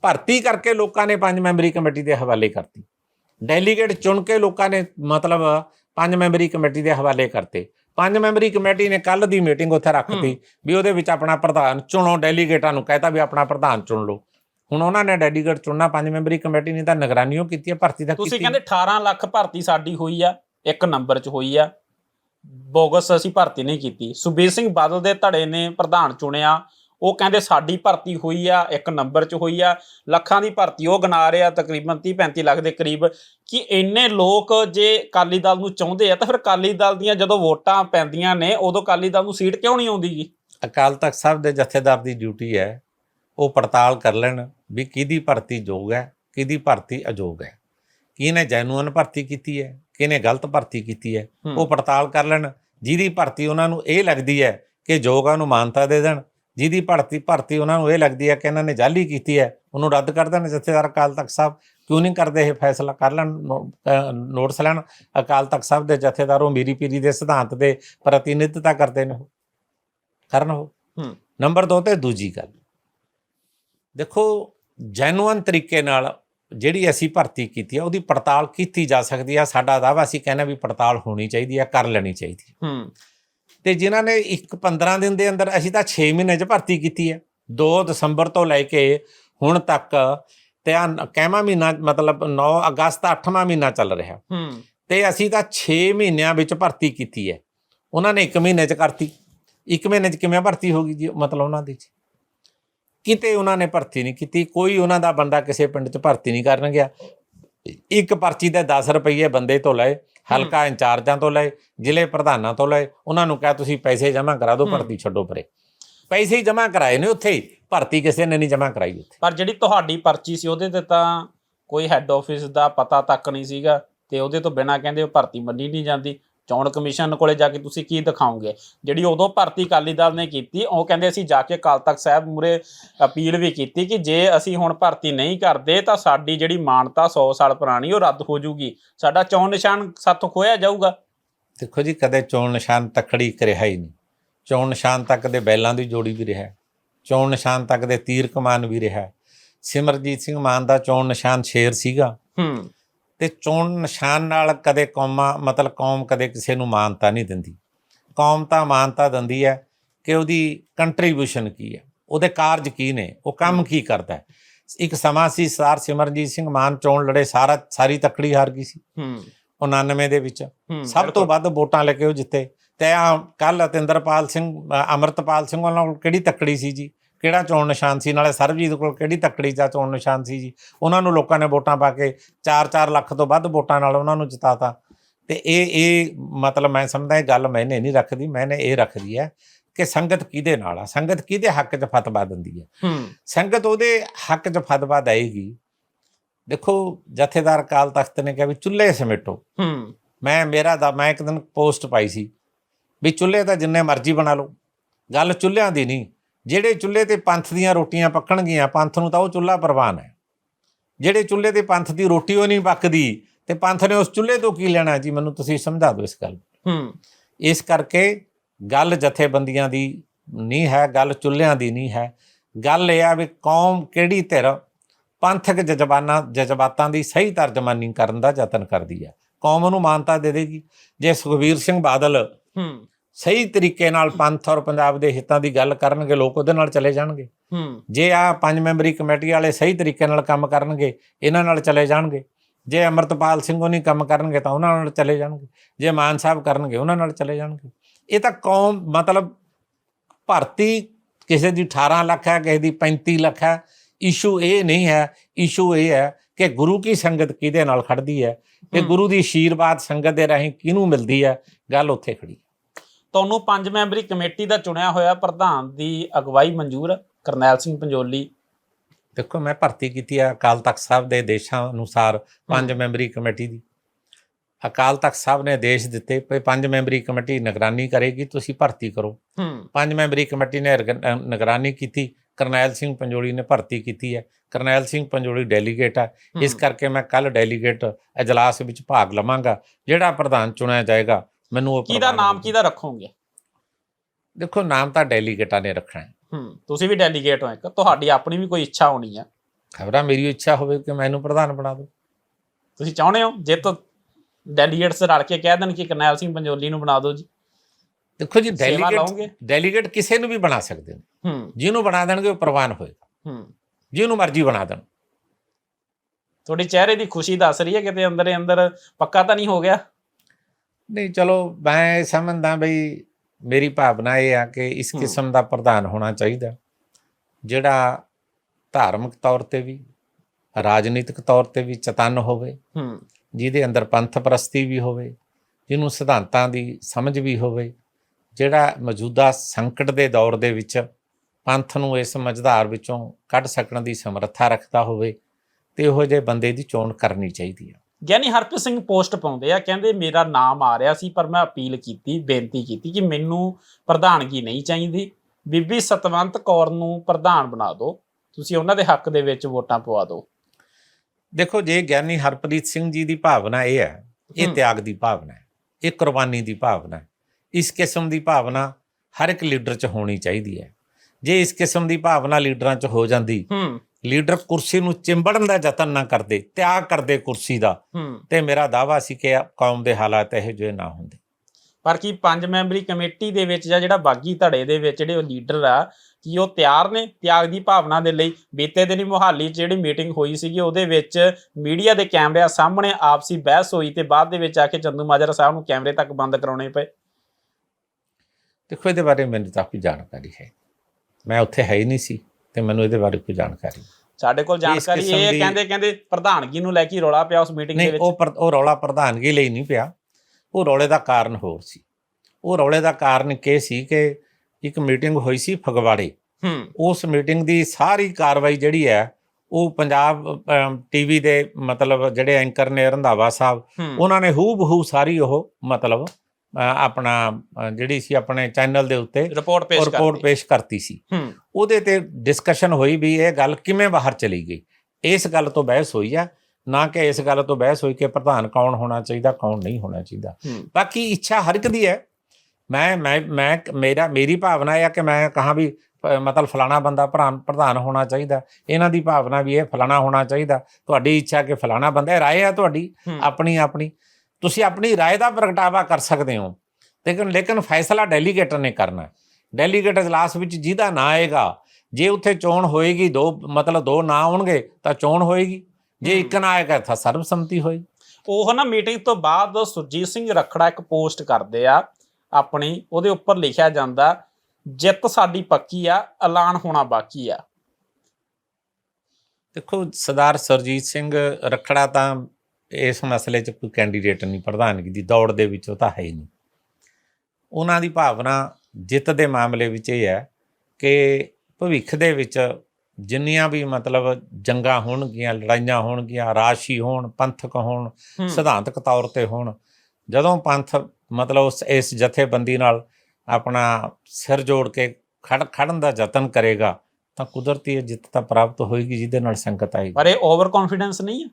ਭਰਤੀ ਕਰਕੇ ਲੋਕਾਂ ਨੇ ਪੰਜ ਮੈਂਬਰੀ ਕਮੇਟੀ ਦੇ ਹਵਾਲੇ ਕਰਤੀ। ਡੈਲੀਗੇਟ ਚੁਣ ਕੇ ਲੋਕਾਂ ਨੇ ਮਤਲਬ ਪੰਜ ਮੈਂਬਰੀ ਕਮੇਟੀ ਦੇ ਹਵਾਲੇ ਕਰਤੇ। ਪੰਜ ਮੈਂਬਰੀ ਕਮੇਟੀ ਨੇ ਕੱਲ ਦੀ ਮੀਟਿੰਗ ਉੱਥੇ ਰੱਖਤੀ ਵੀ ਉਹਦੇ ਵਿੱਚ ਆਪਣਾ ਪ੍ਰਧਾਨ ਚੁਣੋ ਡੈਲੀਗੇਟਾਂ ਨੂੰ ਕਹਿਤਾ ਵੀ ਆਪਣਾ ਪ੍ਰਧਾਨ ਚੁਣ ਲਓ। ਹੁਣ ਉਹਨਾਂ ਨੇ ਡੈਲੀਗੇਟ ਚੁਣਨਾ ਪੰਜ ਮੈਂਬਰੀ ਕਮੇਟੀ ਨੇ ਤਾਂ ਨਿਗਰਾਨੀਓ ਕੀਤੀ ਹੈ ਭਰਤੀ ਦਾ ਤੁਸੀਂ ਕੀਤੀ ਕਹਿੰਦੇ 18 ਲੱਖ ਭਰਤੀ ਸਾਡੀ ਹੋਈ ਆ ਇੱਕ ਨੰਬਰ 'ਚ ਹੋਈ ਆ। ਬੋਗਸ ਅਸੀਂ ਭਰਤੀ ਨਹੀਂ ਕੀਤੀ। ਸੁਬੀਰ ਸਿੰਘ ਬਾਦਲ ਦੇ ਧੜੇ ਨੇ ਪ੍ਰਧਾਨ ਚੁਣਿਆ ਉਹ ਕਹਿੰਦੇ ਸਾਡੀ ਭਰਤੀ ਹੋਈ ਆ ਇੱਕ ਨੰਬਰ 'ਚ ਹੋਈ ਆ ਲੱਖਾਂ ਦੀ ਭਰਤੀ ਉਹ ਗਿਣਾ ਰਿਹਾ ਤਕਰੀਬਨ 30 35 ਲੱਖ ਦੇ ਕਰੀਬ ਕਿ ਇੰਨੇ ਲੋਕ ਜੇ ਅਕਾਲੀ ਦਲ ਨੂੰ ਚਾਹੁੰਦੇ ਆ ਤਾਂ ਫਿਰ ਅਕਾਲੀ ਦਲ ਦੀਆਂ ਜਦੋਂ ਵੋਟਾਂ ਪੈਂਦੀਆਂ ਨੇ ਉਦੋਂ ਅਕਾਲੀ ਦਲ ਨੂੰ ਸੀਟ ਕਿਉਂ ਨਹੀਂ ਆਉਂਦੀਗੀ ਅਕਾਲ ਤਖਤ ਸਾਹਿਬ ਦੇ ਜਥੇਦਾਰ ਦੀ ਡਿਊਟੀ ਹੈ ਉਹ ਪੜਤਾਲ ਕਰ ਲੈਣ ਵੀ ਕਿਹਦੀ ਭਰਤੀ ਯੋਗ ਹੈ ਕਿਹਦੀ ਭਰਤੀ ਅਯੋਗ ਹੈ। ਕਿਹਨੇ ਜੈਨੂਅਨ ਭਰਤੀ ਕੀਤੀ ਹੈ ਕਿਹਨੇ ਗਲਤ ਭਰਤੀ ਕੀਤੀ ਹੂੰ। ਉਹ ਪੜਤਾਲ ਕਰ ਲੈਣ। ਜਿਹਦੀ ਭਰਤੀ ਉਹਨਾਂ ਨੂੰ ਇਹ ਲੱਗਦੀ ਹੈ ਕਿ ਯੋਗਾਂ ਨੂੰ ਮਾਨਤਾ ਦੇ ਦੇਣ ਜਿਹਦੀ ਭਰਤੀ ਭਰਤੀ ਉਹਨਾਂ ਨੂੰ ਇਹ ਲੱਗਦੀ ਹੈ ਕਿ ਇਹਨਾਂ ਨੇ ਜਾਲੀ ਕੀਤੀ ਹੈ ਉਹਨੂੰ ਰੱਦ ਕਰ ਦੇਣ ਜਥੇਦਾਰ ਅਕਾਲ ਤਖਤ ਸਾਹਿਬ। ਕਿਉਂ ਨਹੀਂ ਕਰਦੇ ਇਹ ਫੈਸਲਾ ਕਰ ਲੈਣ ਨੋਟਿਸ ਲੈਣ? ਅਕਾਲ ਤਖਤ ਸਾਹਿਬ ਦੇ ਜਥੇਦਾਰੋਂ ਮੀਰੀ ਪੀਰੀ ਦੇ ਸਿਧਾਂਤ ਦੇ ਪ੍ਰਤੀਨਿਧਤਾ ਕਰਦੇ ਨੇ ਕਰਨ ਉਹ। ਹੂੰ। ਨੰਬਰ 2 ਤੇ ਦੂਜੀ ਗੱਲ। ਦੇਖੋ ਜੈਨੂਅਨ ਤਰੀਕੇ ਨਾਲ ਜਿਹੜੀ ਅਸੀਂ ਭਰਤੀ ਕੀਤੀ ਹੈ ਉਹਦੀ ਪੜਤਾਲ ਕੀਤੀ ਜਾ ਸਕਦੀ ਹੈ। ਸਾਡਾ ਦਾਅਵਾ ਅਸੀਂ ਕਹਿੰਦੇ ਵੀ ਪੜਤਾਲ ਹੋਣੀ ਚਾਹੀਦੀ ਹੈ ਕਰ ਲੈਣੀ ਚਾਹੀਦੀ ਹੂੰ। ਤੇ ਜਿਨ੍ਹਾਂ ਨੇ ਇੱਕ 15 ਦਿਨ ਦੇ ਅੰਦਰ ਅਸੀਂ ਤਾਂ 6 ਮਹੀਨੇ 'ਚ ਭਰਤੀ ਕੀਤੀ ਹੈ। 2 ਦਸੰਬਰ ਤੋਂ ਲੈ ਕੇ ਹੁਣ ਤੱਕ ਤੇ ਆ ਕਹਿਮਾ ਮਹੀਨਾ ਮਤਲਬ 9 ਅਗਸਤ 8ਵਾਂ ਮਹੀਨਾ ਚੱਲ ਰਿਹਾ। ਹੂੰ। ਤੇ ਅਸੀਂ ਤਾਂ 6 ਮਹੀਨਿਆਂ ਵਿੱਚ ਭਰਤੀ ਕੀਤੀ ਹੈ। ਉਹਨਾਂ ਨੇ 1 ਮਹੀਨੇ 'ਚ ਕਰਤੀ। 1 ਮਹੀਨੇ 'ਚ ਕਿਵੇਂ ਭਰਤੀ ਹੋ ਗਈ ਜੀ ਮਤਲਬ ਉਹਨਾਂ ਦੀ ਕਿਤੇ ਉਹਨਾਂ ਨੇ ਭਰਤੀ ਨਹੀਂ ਕੀਤੀ ਕੋਈ ਉਹਨਾਂ ਦਾ ਬੰਦਾ ਕਿਸੇ ਪਿੰਡ 'ਚ ਭਰਤੀ ਨਹੀਂ ਕਰਨ ਗਿਆ। ਇੱਕ ਪਰਚੀ ਦੇ 10 ਰੁਪਏ ਬੰਦੇ ਤੋਂ ਲਏ। ਹਲਕਾ ਇੰਚਾਰਜਾਂ ਤੋਂ ਲਏ ਜ਼ਿਲ੍ਹੇ ਪ੍ਰਧਾਨਾਂ ਤੋਂ ਲਏ ਉਹਨਾਂ ਨੂੰ ਕਿਹਾ ਤੁਸੀਂ ਪੈਸੇ ਜਮ੍ਹਾਂ ਕਰਾ ਦਿਓ। ਭਰਤੀ ਛੱਡੋ ਪਰੇ। ਪੈਸੇ ਹੀ ਜਮ੍ਹਾਂ ਕਰਾਏ ਨੇ ਉੱਥੇ ਹੀ ਭਰਤੀ ਕਿਸੇ ਨੇ ਨਹੀਂ ਜਮ੍ਹਾਂ ਕਰਾਈ ਉੱਥੇ। ਪਰ ਜਿਹੜੀ ਤੁਹਾਡੀ ਪਰਚੀ ਸੀ ਉਹਦੇ ਤੇ ਤਾਂ ਕੋਈ ਹੈੱਡ ਆਫਿਸ ਦਾ ਪਤਾ ਤੱਕ ਨਹੀਂ ਸੀਗਾ ਤੇ ਉਹਦੇ ਤੋਂ ਬਿਨਾ ਕਹਿੰਦੇ ਉਹ ਭਰਤੀ ਮੰਨੀ ਨਹੀਂ ਜਾਂਦੀ। ਚੋਣ ਕਮਿਸ਼ਨ ਕੋਲੇ ਜਾ ਕੇ ਤੁਸੀਂ ਕੀ ਦਿਖਾਓਗੇ? ਜਿਹੜੀ ਉਦੋਂ ਭਰਤੀ ਅਕਾਲੀ ਦਲ ਨੇ ਕੀਤੀ ਉਹ ਕਹਿੰਦੇ ਅਸੀਂ ਜਾ ਕੇ ਅਕਾਲ ਤਖਤ ਸਾਹਿਬ ਮੂਰੇ ਅਪੀਲ ਵੀ ਕੀਤੀ ਕਿ ਜੇ ਅਸੀਂ ਹੁਣ ਭਰਤੀ ਨਹੀਂ ਕਰਦੇ ਤਾਂ ਸਾਡੀ ਜਿਹੜੀ ਮਾਨਤਾ 100 ਸਾਲ ਪੁਰਾਣੀ ਉਹ ਰੱਦ ਹੋ ਜਾਊਗੀ ਸਾਡਾ ਚੋਣ ਨਿਸ਼ਾਨ ਸਾਥੋਂ ਖੋਇਆ ਜਾਊਗਾ। ਦੇਖੋ ਜੀ ਕਦੇ ਚੋਣ ਨਿਸ਼ਾਨ ਤੱਕੜੀ ਇੱਕ ਰਿਹਾ ਹੀ ਨਹੀਂ। ਚੋਣ ਨਿਸ਼ਾਨ ਤੱਕ ਦੇ ਬੈਲਾਂ ਦੀ ਜੋੜੀ ਵੀ ਰਿਹਾ। ਚੋਣ ਨਿਸ਼ਾਨ ਤੱਕ ਦੇ ਤੀਰ ਕਮਾਨ ਵੀ ਰਿਹਾ। ਸਿਮਰਜੀਤ ਸਿੰਘ ਮਾਨ ਦਾ ਚੋਣ ਨਿਸ਼ਾਨ ਸ਼ੇਰ ਸੀਗਾ। ਹੂੰ। ਤੇ ਚੋਣ ਨਿਸ਼ਾਨ ਨਾਲ ਕਦੇ ਕੌਮਾਂ ਮਤਲਬ ਕੌਮ ਕਦੇ ਕਿਸੇ ਨੂੰ ਮਾਨਤਾ ਨਹੀਂ ਦਿੰਦੀ। ਕੌਮ ਤਾਂ ਮਾਨਤਾ ਦਿੰਦੀ ਹੈ ਕਿ ਉਹਦੀ ਕੰਟਰੀਬਿਊਸ਼ਨ ਕੀ ਹੈ ਉਹਦੇ ਕਾਰਜ ਕੀ ਨੇ ਉਹ ਕੰਮ ਕੀ ਕਰਦਾ ਹੈ। ਇੱਕ ਸਮਾਂ ਸੀ ਸਰ ਸਿਮਰਜੀਤ ਸਿੰਘ ਮਾਨ ਚੋਣ ਲੜੇ ਸਾਰਾ ਸਾਰੀ ਤੱਕੜੀ ਹਾਰ ਗਈ ਸੀ। ਹੂੰ। 99 ਦੇ ਵਿੱਚ ਸਭ ਤੋਂ। ਵੱਧ ਵੋਟਾਂ ਲੈ ਕੇ ਉਹ ਜਿੱਤੇ। ਤੇ ਆ ਕੱਲ ਅਤਿੰਦਰਪਾਲ ਸਿੰਘ ਅਮਰਤਪਾਲ ਸਿੰਘ ਉਹਨਾਂ ਕੋਲ ਕਿਹੜੀ ਤੱਕੜੀ ਸੀ ਜੀ? ਕਿਹੜਾ ਚੋਣ ਨਿਸ਼ਾਨ ਸੀ? ਨਾਲੇ ਸਰਬਜੀਤ ਕੋਲ ਕਿਹੜੀ ਤੱਕੜੀ ਦਾ ਚੋਣ ਨਿਸ਼ਾਨ ਸੀ ਜੀ? ਉਹਨਾਂ ਨੂੰ ਲੋਕਾਂ ਨੇ ਵੋਟਾਂ ਪਾ ਕੇ 4-4 ਲੱਖ ਤੋਂ ਵੱਧ ਵੋਟਾਂ ਨਾਲ ਉਹਨਾਂ ਨੂੰ ਜਿਤਾਤਾ। ਤੇ ਇਹ ਇਹ ਮਤਲਬ ਮੈਂ ਸਮਝਦਾ ਇਹ ਗੱਲ ਮੈਨੇ ਨਹੀਂ ਰੱਖਦੀ ਮੈਨੇ ਇਹ ਰੱਖਦੀ ਹੈ ਕਿ ਸੰਗਤ ਕਿਹਦੇ ਨਾਲ ਆ? ਸੰਗਤ ਕਿਹਦੇ ਹੱਕ 'ਚ ਫਤਵਾ ਦਿੰਦੀ ਹੈ? ਹੂੰ। ਸੰਗਤ ਉਹਦੇ ਹੱਕ 'ਚ ਫਤਵਾ ਦੇਏਗੀ। ਦੇਖੋ ਜਥੇਦਾਰ ਕਾਲ ਤਖਤ ਨੇ ਕਿਹਾ ਵੀ ਚੁੱਲ੍ਹੇ ਸਮੇਟੋ। ਹੂੰ। ਮੈਂ ਮੇਰਾ ਦਾ ਮੈਂ ਇੱਕ ਦਿਨ ਪੋਸਟ ਪਾਈ ਸੀ ਵੀ ਚੁੱਲ੍ਹੇ ਤਾਂ ਜਿੰਨੇ ਮਰਜ਼ੀ ਬਣਾ ਲਓ। ਗੱਲ ਚੁੱਲ੍ਹਿਆਂ ਦੀ ਨਹੀਂ। ਜਿਹੜੇ ਚੁੱਲ੍ਹੇ ਤੇ ਪੰਥ ਦੀਆਂ ਰੋਟੀਆਂ ਪੱਕਣਗੀਆਂ ਪੰਥ ਨੂੰ ਤਾਂ ਉਹ ਚੁੱਲ੍ਹਾ ਪ੍ਰਵਾਨ ਹੈ। ਜਿਹੜੇ ਚੁੱਲ੍ਹੇ ਤੇ ਪੰਥ ਦੀ ਰੋਟੀ ਉਹ ਨਹੀਂ ਪੱਕਦੀ ਤੇ ਪੰਥ ਨੇ ਉਸ ਚੁੱਲ੍ਹੇ ਤੋਂ ਕੀ ਲੈਣਾ ਜੀ? ਮੈਨੂੰ ਤੁਸੀਂ ਸਮਝਾ ਦਿਓ ਇਸ ਗੱਲ। ਹੂੰ। ਇਸ ਕਰਕੇ ਗੱਲ ਜਥੇਬੰਦੀਆਂ ਦੀ ਨਹੀਂ ਹੈ ਗੱਲ ਚੁੱਲ੍ਹਿਆਂ ਦੀ ਨਹੀਂ ਹੈ। ਗੱਲ ਇਹ ਆ ਵੀ ਕੌਮ ਕਿਹੜੀ ਧਿਰ ਪੰਥਕ ਜਜ਼ਬਾਨਾਂ ਜਜ਼ਬਾਤਾਂ ਦੀ ਸਹੀ ਤਰਜਮਾਨੀ ਕਰਨ ਦਾ ਯਤਨ ਕਰਦੀ ਹੈ। ਕੌਮ ਨੂੰ ਮਾਨਤਾ ਦੇ ਦੇਗੀ। ਜੇ ਸੁਖਬੀਰ ਸਿੰਘ ਬਾਦਲ ਹੂੰ। ਸਹੀ ਤਰੀਕੇ ਨਾਲ ਪੰਥ ਔਰ ਪੰਜਾਬ ਦੇ ਹਿੱਤਾਂ ਦੀ ਗੱਲ ਕਰਨਗੇ ਲੋਕ ਉਹਦੇ ਨਾਲ ਚਲੇ ਜਾਣਗੇ। ਹੂੰ। ਜੇ ਆ ਪੰਜ ਮੈਂਬਰੀ ਕਮੇਟੀ ਵਾਲੇ ਸਹੀ ਤਰੀਕੇ ਨਾਲ ਕੰਮ ਕਰਨਗੇ ਇਹਨਾਂ ਨਾਲ ਚਲੇ ਜਾਣਗੇ। ਜੇ ਅਮਰਤਪਾਲ ਸਿੰਘ ਉਹ ਨਹੀਂ ਕੰਮ ਕਰਨਗੇ ਤਾਂ ਉਹਨਾਂ ਨਾਲ ਚਲੇ ਜਾਣਗੇ। ਜੇ ਮਾਨ ਸਾਹਿਬ ਕਰਨਗੇ ਉਹਨਾਂ ਨਾਲ ਚਲੇ ਜਾਣਗੇ। ਇਹ ਤਾਂ ਕੌਮ ਮਤਲਬ ਭਰਤੀ ਕਿਸੇ ਦੀ 18 ਲੱਖ ਹੈ ਕਿਸੇ ਦੀ 35 ਲੱਖ ਹੈ ਇਸ਼ੂ ਇਹ ਨਹੀਂ ਹੈ ਇਸ਼ੂ ਇਹ ਹੈ ਕਿ ਗੁਰੂ ਕੀ ਸੰਗਤ ਕਿਹਦੇ ਨਾਲ ਖੜਦੀ ਹੈ ਤੇ ਹੂੰ। ਗੁਰੂ ਦੀ ਆਸ਼ੀਰਵਾਦ ਸੰਗਤ ਦੇ ਰਾਹੀਂ ਕਿਹਨੂੰ ਮਿਲਦੀ ਹੈ ਗੱਲ ਉੱਥੇ ਖੜੀ ਤੁਹਾਨੂੰ ਪੰਜ ਮੈਂਬਰੀ ਕਮੇਟੀ ਦਾ ਚੁਣਿਆ ਹੋਇਆ ਪ੍ਰਧਾਨ ਦੀ ਅਗਵਾਈ ਮਨਜ਼ੂਰ ਹੈ? ਕਰਨੈਲ ਸਿੰਘ ਪੰਜੋਲੀ। ਦੇਖੋ ਮੈਂ ਭਰਤੀ ਕੀਤੀ ਹੈ ਅਕਾਲ ਤਖਤ ਸਾਹਿਬ ਦੇ ਦੇਸ਼ਾਂ ਅਨੁਸਾਰ ਪੰਜ ਮੈਂਬਰੀ ਕਮੇਟੀ ਦੀ। ਅਕਾਲ ਤਖਤ ਸਾਹਿਬ ਨੇ ਆਦੇਸ਼ ਦਿੱਤੇ ਕਿ ਪੰਜ ਮੈਂਬਰੀ ਕਮੇਟੀ ਨਿਗਰਾਨੀ ਕਰੇਗੀ ਤੁਸੀਂ ਭਰਤੀ ਕਰੋ। ਪੰਜ ਮੈਂਬਰੀ ਕਮੇਟੀ ਨੇ ਨਿਗਰਾਨੀ ਕੀਤੀ ਕਰਨੈਲ ਸਿੰਘ ਪੰਜੋਲੀ ਨੇ ਭਰਤੀ ਕੀਤੀ ਹੈ। ਕਰਨੈਲ ਸਿੰਘ ਪੰਜੋਲੀ ਡੈਲੀਗੇਟ ਹੈ। ਇਸ। ਕਰਕੇ ਮੈਂ ਕੱਲ ਡੈਲੀਗੇਟ ਅਜਲਾਸ ਵਿੱਚ ਭਾਗ ਲਵਾਂਗਾ ਜਿਹੜਾ ਪ੍ਰਧਾਨ ਚੁਣਿਆ ਜਾਏਗਾ। ਮੈਨੂੰ ਉਹ ਕਿਹਦਾ ਪ੍ਰਵਾਨ ਨਾਮ ਹੋਊਗਾ। ਕਿਹਦਾ ਰੱਖੋਗੇ? ਦੇਖੋ ਨਾਮ ਤਾਂ ਡੈਲੀਗੇਟਾਂ ਨੇ ਰੱਖਣਾ ਹੈ। ਹੂੰ ਤੁਸੀਂ ਵੀ ਡੈਲੀਗੇਟ ਹੋ ਇੱਕ। ਤੁਹਾਡੀ ਆਪਣੀ ਵੀ ਕੋਈ ਇੱਛਾ ਹੋਣੀ ਆ। ਖਬਰਾਂ ਮੇਰੀ ਇੱਛਾ ਹੋਵੇ ਕਿ ਮੈਨੂੰ ਪ੍ਰਧਾਨ ਬਣਾ ਦਿਓ। ਤੁਸੀਂ ਚਾਹੁੰਦੇ ਹੋ? ਜੇ ਤਾਂ ਡੈਲੀਗੇਟਸ ਰਲ ਕੇ ਕਹਿ ਦੇਣ ਕਿ ਕਰਨੈਲ ਸਿੰਘ ਪੰਜੋਲੀ ਨੂੰ ਬਣਾ ਦਿਓ ਜੀ। ਦੇਖੋ ਜੀ ਸੇਵਾ ਡੈਲੀਗੇਟ ਡੈਲੀਗੇਟ ਕਿਸੇ ਨੂੰ ਵੀ ਬਣਾ ਸਕਦੇ ਨੇ। ਹੂੰ। ਜਿਹਨੂੰ ਬਣਾ ਦੇਣਗੇ ਉਹ ਪ੍ਰਵਾਨ ਹੋਏਗਾ। ਹੂੰ। ਜਿਹਨੂੰ ਮਰਜ਼ੀ ਬਣਾ ਦੇਣ। ਤੁਹਾਡੇ ਚਿਹਰੇ ਦੀ ਖੁਸ਼ੀ ਦੱਸ ਰਹੀ ਹੈ ਕਿਤੇ ਅੰਦਰ ਹੀ ਅੰਦਰ ਪੱਕਾ ਤਾਂ ਨਹੀਂ ਹੋ ਗਿਆ? ਨਹੀਂ ਚਲੋ ਮੈਂ ਸਮਝਦਾ ਬਈ ਮੇਰੀ ਭਾਵਨਾ ਇਹ ਆ ਕਿ ਇਸ। ਕਿਸਮ ਦਾ ਪ੍ਰਧਾਨ ਹੋਣਾ ਚਾਹੀਦਾ। ਜਿਹੜਾ ਧਾਰਮਿਕ ਤੌਰ ਤੇ ਵੀ ਰਾਜਨੀਤਿਕ ਤੌਰ ਤੇ ਵੀ ਚਤੰਨ ਹੋਵੇ ਹੂੰ। ਜਿਹਦੇ ਅੰਦਰ ਪੰਥ ਪ੍ਰਸਤੀ ਵੀ ਹੋਵੇ ਜਿਹਨੂੰ ਸਿਧਾਂਤਾਂ ਦੀ ਸਮਝ ਵੀ ਹੋਵੇ ਜਿਹੜਾ ਮੌਜੂਦਾ ਸੰਕਟ ਦੇ ਦੌਰ ਦੇ ਵਿੱਚ ਪੰਥ ਨੂੰ ਇਸ ਮਝਧਾਰ ਵਿੱਚੋਂ ਕੱਢ ਸਕਣ ਦੀ ਸਮਰੱਥਾ ਰੱਖਦਾ ਹੋਵੇ ਤੇ ਉਹੋ ਜਿਹੇ ਬੰਦੇ ਦੀ ਚੋਣ ਕਰਨੀ ਚਾਹੀਦੀ ਹੈ ਗਿਆਨੀ ਹਰਪ੍ਰੀਤ ਸਿੰਘ ਪੋਸਟ ਪਾਉਂਦੇ ਆ ਕਹਿੰਦੇ ਮੇਰਾ ਨਾਮ ਆ ਰਿਹਾ ਸੀ ਪਰ ਮੈਂ ਅਪੀਲ ਕੀਤੀ ਬੇਨਤੀ ਕੀਤੀ ਕਿ ਮੈਨੂੰ ਪ੍ਰਧਾਨਗੀ ਨਹੀਂ ਚਾਹੀਦੀ। ਬੀਬੀ ਸਤਵੰਤ ਕੌਰ ਨੂੰ ਪ੍ਰਧਾਨ ਬਣਾ ਦਿਓ। ਤੁਸੀਂ ਉਹਨਾਂ ਦੇ ਹੱਕ ਦੇ ਵਿੱਚ ਵੋਟਾਂ ਪਵਾ ਦਿਓ। ਦੇਖੋ ਜੇ ਗਿਆਨੀ ਹਰਪ੍ਰੀਤ ਸਿੰਘ ਜੀ ਦੀ ਭਾਵਨਾ ਇਹ ਹੈ ਇਹ। ਤਿਆਗ ਦੀ ਭਾਵਨਾ ਹੈ ਇਹ ਕੁਰਬਾਨੀ ਦੀ ਭਾਵਨਾ ਹੈ। ਇਸ ਕਿਸਮ ਦੀ ਭਾਵਨਾ ਹਰ ਇੱਕ ਲੀਡਰ 'ਚ ਹੋਣੀ ਚਾਹੀਦੀ ਹੈ। ਜੇ ਇਸ ਕਿਸਮ ਦੀ ਭਾਵਨਾ ਲੀਡਰਾਂ 'ਚ ਹੋ ਜਾਂਦੀ ਹੂੰ। ਲੀਡਰ ਕੁਰਸੀ ਨੂੰ ਚਿੰਬੜਨ ਦਾ ਯਤਨ ਨਾ ਕਰਦੇ ਤਿਆਗ ਕਰਦੇ ਕੁਰਸੀ ਦਾ। ਤੇ ਮੇਰਾ ਦਾਵਾ ਸੀ ਕਿ ਕੌਮ ਦੇ ਹਾਲਾਤ ਇਹੋ ਜਿਹੇ ਨਾ ਹੁੰਦੇ। ਪਰ ਕੀ ਪੰਜ ਮੈਂਬਰੀ ਕਮੇਟੀ ਦੇ ਵਿੱਚ ਜਾਂ ਜਿਹੜਾ ਬਾਗੀ ਧੜੇ ਦੇ ਵਿੱਚ ਜਿਹੜੇ ਉਹ ਲੀਡਰ ਆ ਕੀ ਉਹ ਤਿਆਰ ਨੇ ਤਿਆਗ ਦੀ ਭਾਵਨਾ ਦੇ ਲਈ? ਬੀਤੇ ਦਿਨੀ ਮੁਹਾਲੀ 'ਚ ਜਿਹੜੀ ਮੀਟਿੰਗ ਹੋਈ ਸੀਗੀ ਉਹਦੇ ਵਿੱਚ ਮੀਡੀਆ ਦੇ ਕੈਮਰਿਆਂ ਸਾਹਮਣੇ ਆਪਸੀ ਬਹਿਸ ਹੋਈ ਤੇ ਬਾਅਦ ਦੇ ਵਿੱਚ ਆ ਕੇ ਚੰਦੂ ਮਾਜਰਾ ਸਾਹਿਬ ਨੂੰ ਕੈਮਰੇ ਤੱਕ ਬੰਦ ਕਰਾਉਣੇ ਪਏ। ਦੇਖੋ ਇਹਦੇ ਬਾਰੇ ਮੈਨੂੰ ਤਾਂ ਕੋਈ ਜਾਣਕਾਰੀ ਹੈ। ਮੈਂ ਉੱਥੇ ਹੈ ਹੀ ਨਹੀਂ ਸੀ। ਤੇ ਮੈਨੂੰ ਇਹਦੇ ਬਾਰੇ ਕੋਈ ਜਾਣਕਾਰੀ। ਸਾਡੇ ਕੋਲ ਜਾਣਕਾਰੀ ਇਹ ਕਹਿੰਦੇ ਕਹਿੰਦੇ ਪ੍ਰਧਾਨਗੀ ਨੂੰ ਲੈ ਕੇ ਰੌਲਾ ਪਿਆ ਉਸ ਮੀਟਿੰਗ ਦੇ ਨਹੀਂ ਵਿੱਚ। ਉਹ ਉਹ ਰੌਲਾ ਪ੍ਰਧਾਨਗੀ ਲਈ ਨਹੀਂ ਪਿਆ। ਉਹ ਰੌਲੇ ਦਾ ਕਾਰਨ ਹੋਰ ਸੀ। ਉਹ ਰੌਲੇ ਦਾ ਕਾਰਨ ਕੀ ਸੀ ਕਿ ਇੱਕ ਮੀਟਿੰਗ ਹੋਈ ਸੀ ਫਗਵਾੜੇ। ਹੂੰ। ਉਸ ਮੀਟਿੰਗ ਦੀ ਸਾਰੀ ਕਾਰਵਾਈ ਜਿਹੜੀ ਹੈ ਉਹ ਪੰਜਾਬ ਟੀਵੀ ਦੇ ਮਤਲਬ ਜਿਹੜੇ ਐਂਕਰ ਨੇ ਰੰਧਾਵਾ ਸਾਹਿਬ ਉਹਨਾਂ ਨੇ ਹੂ ਬਹੂ ਸਾਰੀ ਉਹ ਮਤਲਬ ਆਪਣਾ ਜਿਹੜੀ ਸੀ ਆਪਣੇ ਚੈਨਲ ਦੇ ਉੱਤੇ ਰਿਪੋਰਟ ਪੇਸ਼ ਰਿਪੋਰਟ ਕਰਤੀ। ਪੇਸ਼ ਕਰਤੀ ਸੀ। ਹੂੰ। ਉਹਦੇ ਤੇ ਡਿਸਕਸ਼ਨ ਹੋਈ ਵੀ ਇਹ ਗੱਲ ਕਿਵੇਂ ਬਾਹਰ ਚਲੀ ਗਈ। ਇਸ ਗੱਲ ਤੋਂ ਬਹਿਸ ਹੋਈ ਆ। ਨਾ ਕਿ ਇਸ ਗੱਲ ਤੋਂ ਬਹਿਸ ਹੋਈ ਕਿ ਪ੍ਰਧਾਨ ਕੌਣ ਹੋਣਾ ਚਾਹੀਦਾ ਕੌਣ ਨਹੀਂ ਹੋਣਾ ਚਾਹੀਦਾ। ਹੂੰ। ਬਾਕੀ ਇੱਛਾ ਹਰ ਇੱਕ ਦੀ ਹੈ। ਮੈਂ ਮੈਂ ਮੈਂ ਮੇਰਾ ਮੇਰੀ ਭਾਵਨਾ ਆ ਕਿ ਮੈਂ ਕਹਾਂ ਵੀ ਮਤਲਬ ਫਲਾਣਾ ਬੰਦਾ ਪ੍ਰਧਾਨ ਹੋਣਾ ਚਾਹੀਦਾ। ਇਹਨਾਂ ਦੀ ਭਾਵਨਾ ਵੀ ਇਹ ਫਲਾਣਾ ਹੋਣਾ ਚਾਹੀਦਾ। ਤੁਹਾਡੀ ਇੱਛਾ ਕਿ ਫਲਾਣਾ ਬੰਦਾ ਰਾਏ ਆ ਤੁਹਾਡੀ ਹੂੰ। ਆਪਣੀ ਆਪਣੀ। ਤੁਸੀਂ ਆਪਣੀ ਰਾਏ ਦਾ ਪ੍ਰਗਟਾਵਾ ਕਰ ਸਕਦੇ ਹੋ। ਲੇਕਿਨ ਲੇਕਿਨ ਫੈਸਲਾ ਡੈਲੀਗੇਟਰ ਨੇ ਕਰਨਾ। ਡੈਲੀਗੇਟ ਇਜਲਾਸ ਵਿੱਚ ਜਿਹਦਾ ਨਾਂ ਆਏਗਾ ਜੇ ਉੱਥੇ ਚੋਣ ਹੋਏਗੀ ਦੋ ਮਤਲਬ ਦੋ ਨਾਂ ਆਉਣਗੇ ਤਾਂ ਚੋਣ ਹੋਏਗੀ। ਜੇ। ਇੱਕ ਨਾਂ ਆਏਗਾ ਤਾਂ ਸਰਬਸੰਮਤੀ ਹੋਏਗੀ। ਉਹ ਨਾ ਮੀਟਿੰਗ ਤੋਂ ਬਾਅਦ ਸੁਰਜੀਤ ਸਿੰਘ ਰਖੜਾ ਇੱਕ ਪੋਸਟ ਕਰਦੇ ਆ। ਆਪਣੀ ਉਹਦੇ ਉੱਪਰ ਲਿਖਿਆ ਜਾਂਦਾ ਜਿੱਤ ਸਾਡੀ ਪੱਕੀ ਆ ਐਲਾਨ ਹੋਣਾ ਬਾਕੀ ਆ। ਦੇਖੋ ਸਰਦਾਰ ਸਰਜੀਤ ਸਿੰਘ ਰਖੜਾ ਤਾਂ ਇਸ ਮਸਲੇ 'ਚ ਕੋਈ ਕੈਂਡੀਡੇਟ ਨਹੀਂ ਪ੍ਰਧਾਨਗੀ ਦੀ ਦੌੜ ਦੇ ਵਿੱਚ ਉਹ ਤਾਂ ਹੈ ਹੀ ਨਹੀਂ। ਉਹਨਾਂ ਦੀ ਭਾਵਨਾ ਜਿੱਤ ਦੇ ਮਾਮਲੇ ਵਿੱਚ ਇਹ ਹੈ ਕਿ ਭਵਿੱਖ ਦੇ ਵਿੱਚ ਜਿੰਨੀਆਂ ਵੀ ਮਤਲਬ ਜੰਗਾਂ ਹੋਣਗੀਆਂ ਲੜਾਈਆਂ ਹੋਣਗੀਆਂ ਰਾਸ਼ੀ ਹੋਣ ਪੰਥਕ ਹੋਣ ਸਿਧਾਂਤਕ ਤੌਰ ਤੇ ਹੋਣ ਜਦੋਂ ਪੰਥ ਮਤਲਬ ਉਸ ਇਸ ਜਥੇਬੰਦੀ ਨਾਲ ਆਪਣਾ ਸਿਰ ਜੋੜ ਕੇ ਖੜ ਖੜਨ ਦਾ ਯਤਨ ਕਰੇਗਾ ਤਾਂ ਕੁਦਰਤੀ ਜਿੱਤ ਤਾਂ ਪ੍ਰਾਪਤ ਹੋਏਗੀ ਜਿਹਦੇ ਨਾਲ ਸੰਗਤ ਆਏਗੀ। ਪਰ ਇਹ ਓਵਰ ਕੌਨਫੀਡੈਂਸ ਨਹੀਂ ਹੈ?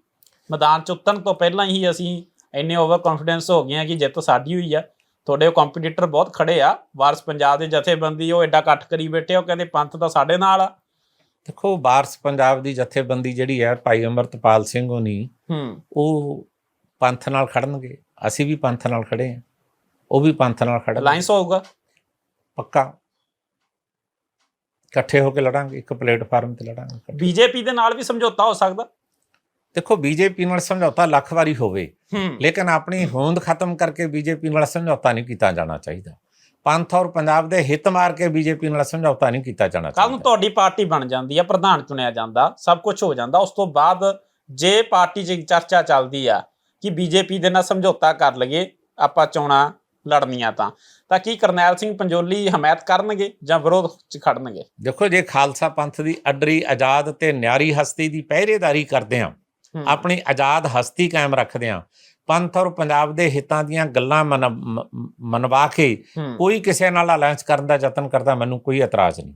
ਮੈਦਾਨ ਚ ਉਤਰਨ ਤੋਂ ਪਹਿਲਾਂ ਹੀ ਅਸੀਂ ਇੰਨੇ ਓਵਰ ਕੌਨਫੀਡੈਂਸ ਹੋ ਗਏ ਆ ਕਿ ਜਿੱਤ ਸਾਡੀ ਹੋਈ ਆ। ਤੁਹਾਡੇ ਕੰਪੀਟੀਟਰ ਬਹੁਤ ਖੜੇ ਆ। ਵਾਰਸ ਪੰਜਾਬ ਦੇ ਜਥੇਬੰਦੀ ਉਹ ਐਡਾ ਇਕੱਠ ਕਰੀ ਬੈਠੇ ਆ, ਉਹ ਕਹਿੰਦੇ ਪੰਥ ਤਾਂ ਸਾਡੇ ਨਾਲ ਆ। ਦੇਖੋ ਬਾਰਸ ਪੰਜਾਬ ਦੀ ਜਥੇਬੰਦੀ ਜਿਹੜੀ ਹੈ ਭਾਈ ਅਮਰਤਪਾਲ ਸਿੰਘ ਹੋਣੀ ਹੂੰ। ਉਹ ਪੰਥ ਨਾਲ ਖੜਨਗੇ। ਅਸੀਂ ਵੀ ਪੰਥ ਨਾਲ ਖੜੇ ਹਾਂ ਉਹ ਵੀ ਪੰਥ ਨਾਲ ਖੜਨਗੇ। ਅਲਾਈਅੰਸ ਹੋਊਗਾ? ਪੱਕਾ। ਇਕੱਠੇ ਹੋ ਕੇ ਲੜਾਂਗੇ ਇੱਕ ਪਲੇਟਫਾਰਮ ਤੇ ਲੜਾਂਗੇ। ਬੀਜੇਪੀ ਦੇ ਨਾਲ ਵੀ ਸਮਝੌਤਾ ਹੋ ਸਕਦਾ? ਦੇਖੋ ਬੀਜੇਪੀ ਨਾਲ ਸਮਝੌਤਾ ਲੱਖ ਵਾਰੀ ਹੋਵੇ ਹੂੰ। ਲੇਕਿਨ ਆਪਣੀ ਹੋਂਦ ਖਤਮ ਕਰਕੇ ਬੀਜੇਪੀ ਨਾਲ ਸਮਝੌਤਾ ਨਹੀਂ ਕੀਤਾ ਜਾਣਾ ਚਾਹੀਦਾ। ਪੰਥ ਔਰ ਪੰਜਾਬ ਦੇ ਹਿੱਤ ਮਾਰ ਕੇ ਬੀਜੇਪੀ ਨਾਲ ਸਮਝੌਤਾ ਨਹੀਂ ਕੀਤਾ ਜਾਣਾ ਕੱਲ ਨੂੰ ਚਾਹੀਦਾ ਤੁਹਾਡੀ ਪਾਰਟੀ ਬਣ ਜਾਂਦੀ ਆ ਪ੍ਰਧਾਨ ਚੁਣਿਆ ਜਾਂਦਾ ਸਭ ਕੁਝ ਹੋ ਜਾਂਦਾ। ਉਸ ਤੋਂ ਬਾਅਦ ਜੇ ਪਾਰਟੀ 'ਚ ਚਰਚਾ ਚੱਲਦੀ ਆ ਕਿ ਬੀਜੇਪੀ ਦੇ ਨਾਲ ਸਮਝੌਤਾ ਕਰ ਲਈਏ ਆਪਾਂ ਚੋਣਾਂ ਲੜਨੀਆਂ ਤਾਂ ਤਾਂ ਕੀ ਕਰਨੈਲ ਸਿੰਘ ਪੰਜੋਲੀ ਹਮਾਇਤ ਕਰਨਗੇ ਜਾਂ ਵਿਰੋਧ 'ਚ ਖੜਨਗੇ? ਦੇਖੋ ਜੇ ਖਾਲਸਾ ਪੰਥ ਦੀ ਅਡਰੀ ਆਜ਼ਾਦ ਤੇ ਨਿਆਰੀ ਹਸਤੀ ਦੀ ਪਹਿਰੇਦਾਰੀ ਕਰਦੇ ਹਾਂ ਹੂੰ, ਆਪਣੀ ਆਜ਼ਾਦ ਹਸਤੀ ਕਾਇਮ ਰੱਖਦੇ ਹਾਂ ਪੰਥ ਔਰ ਪੰਜਾਬ ਦੇ ਹਿੱਤਾਂ ਦੀਆਂ ਗੱਲਾਂ ਮਨਵਾ ਕੇ ਕੋਈ ਕਿਸੇ ਨਾਲ ਅਲਾਈਅੰਸ ਕਰਨ ਦਾ ਯਤਨ ਕਰਦਾ ਮੈਨੂੰ ਕੋਈ ਇਤਰਾਜ਼ ਨਹੀਂ।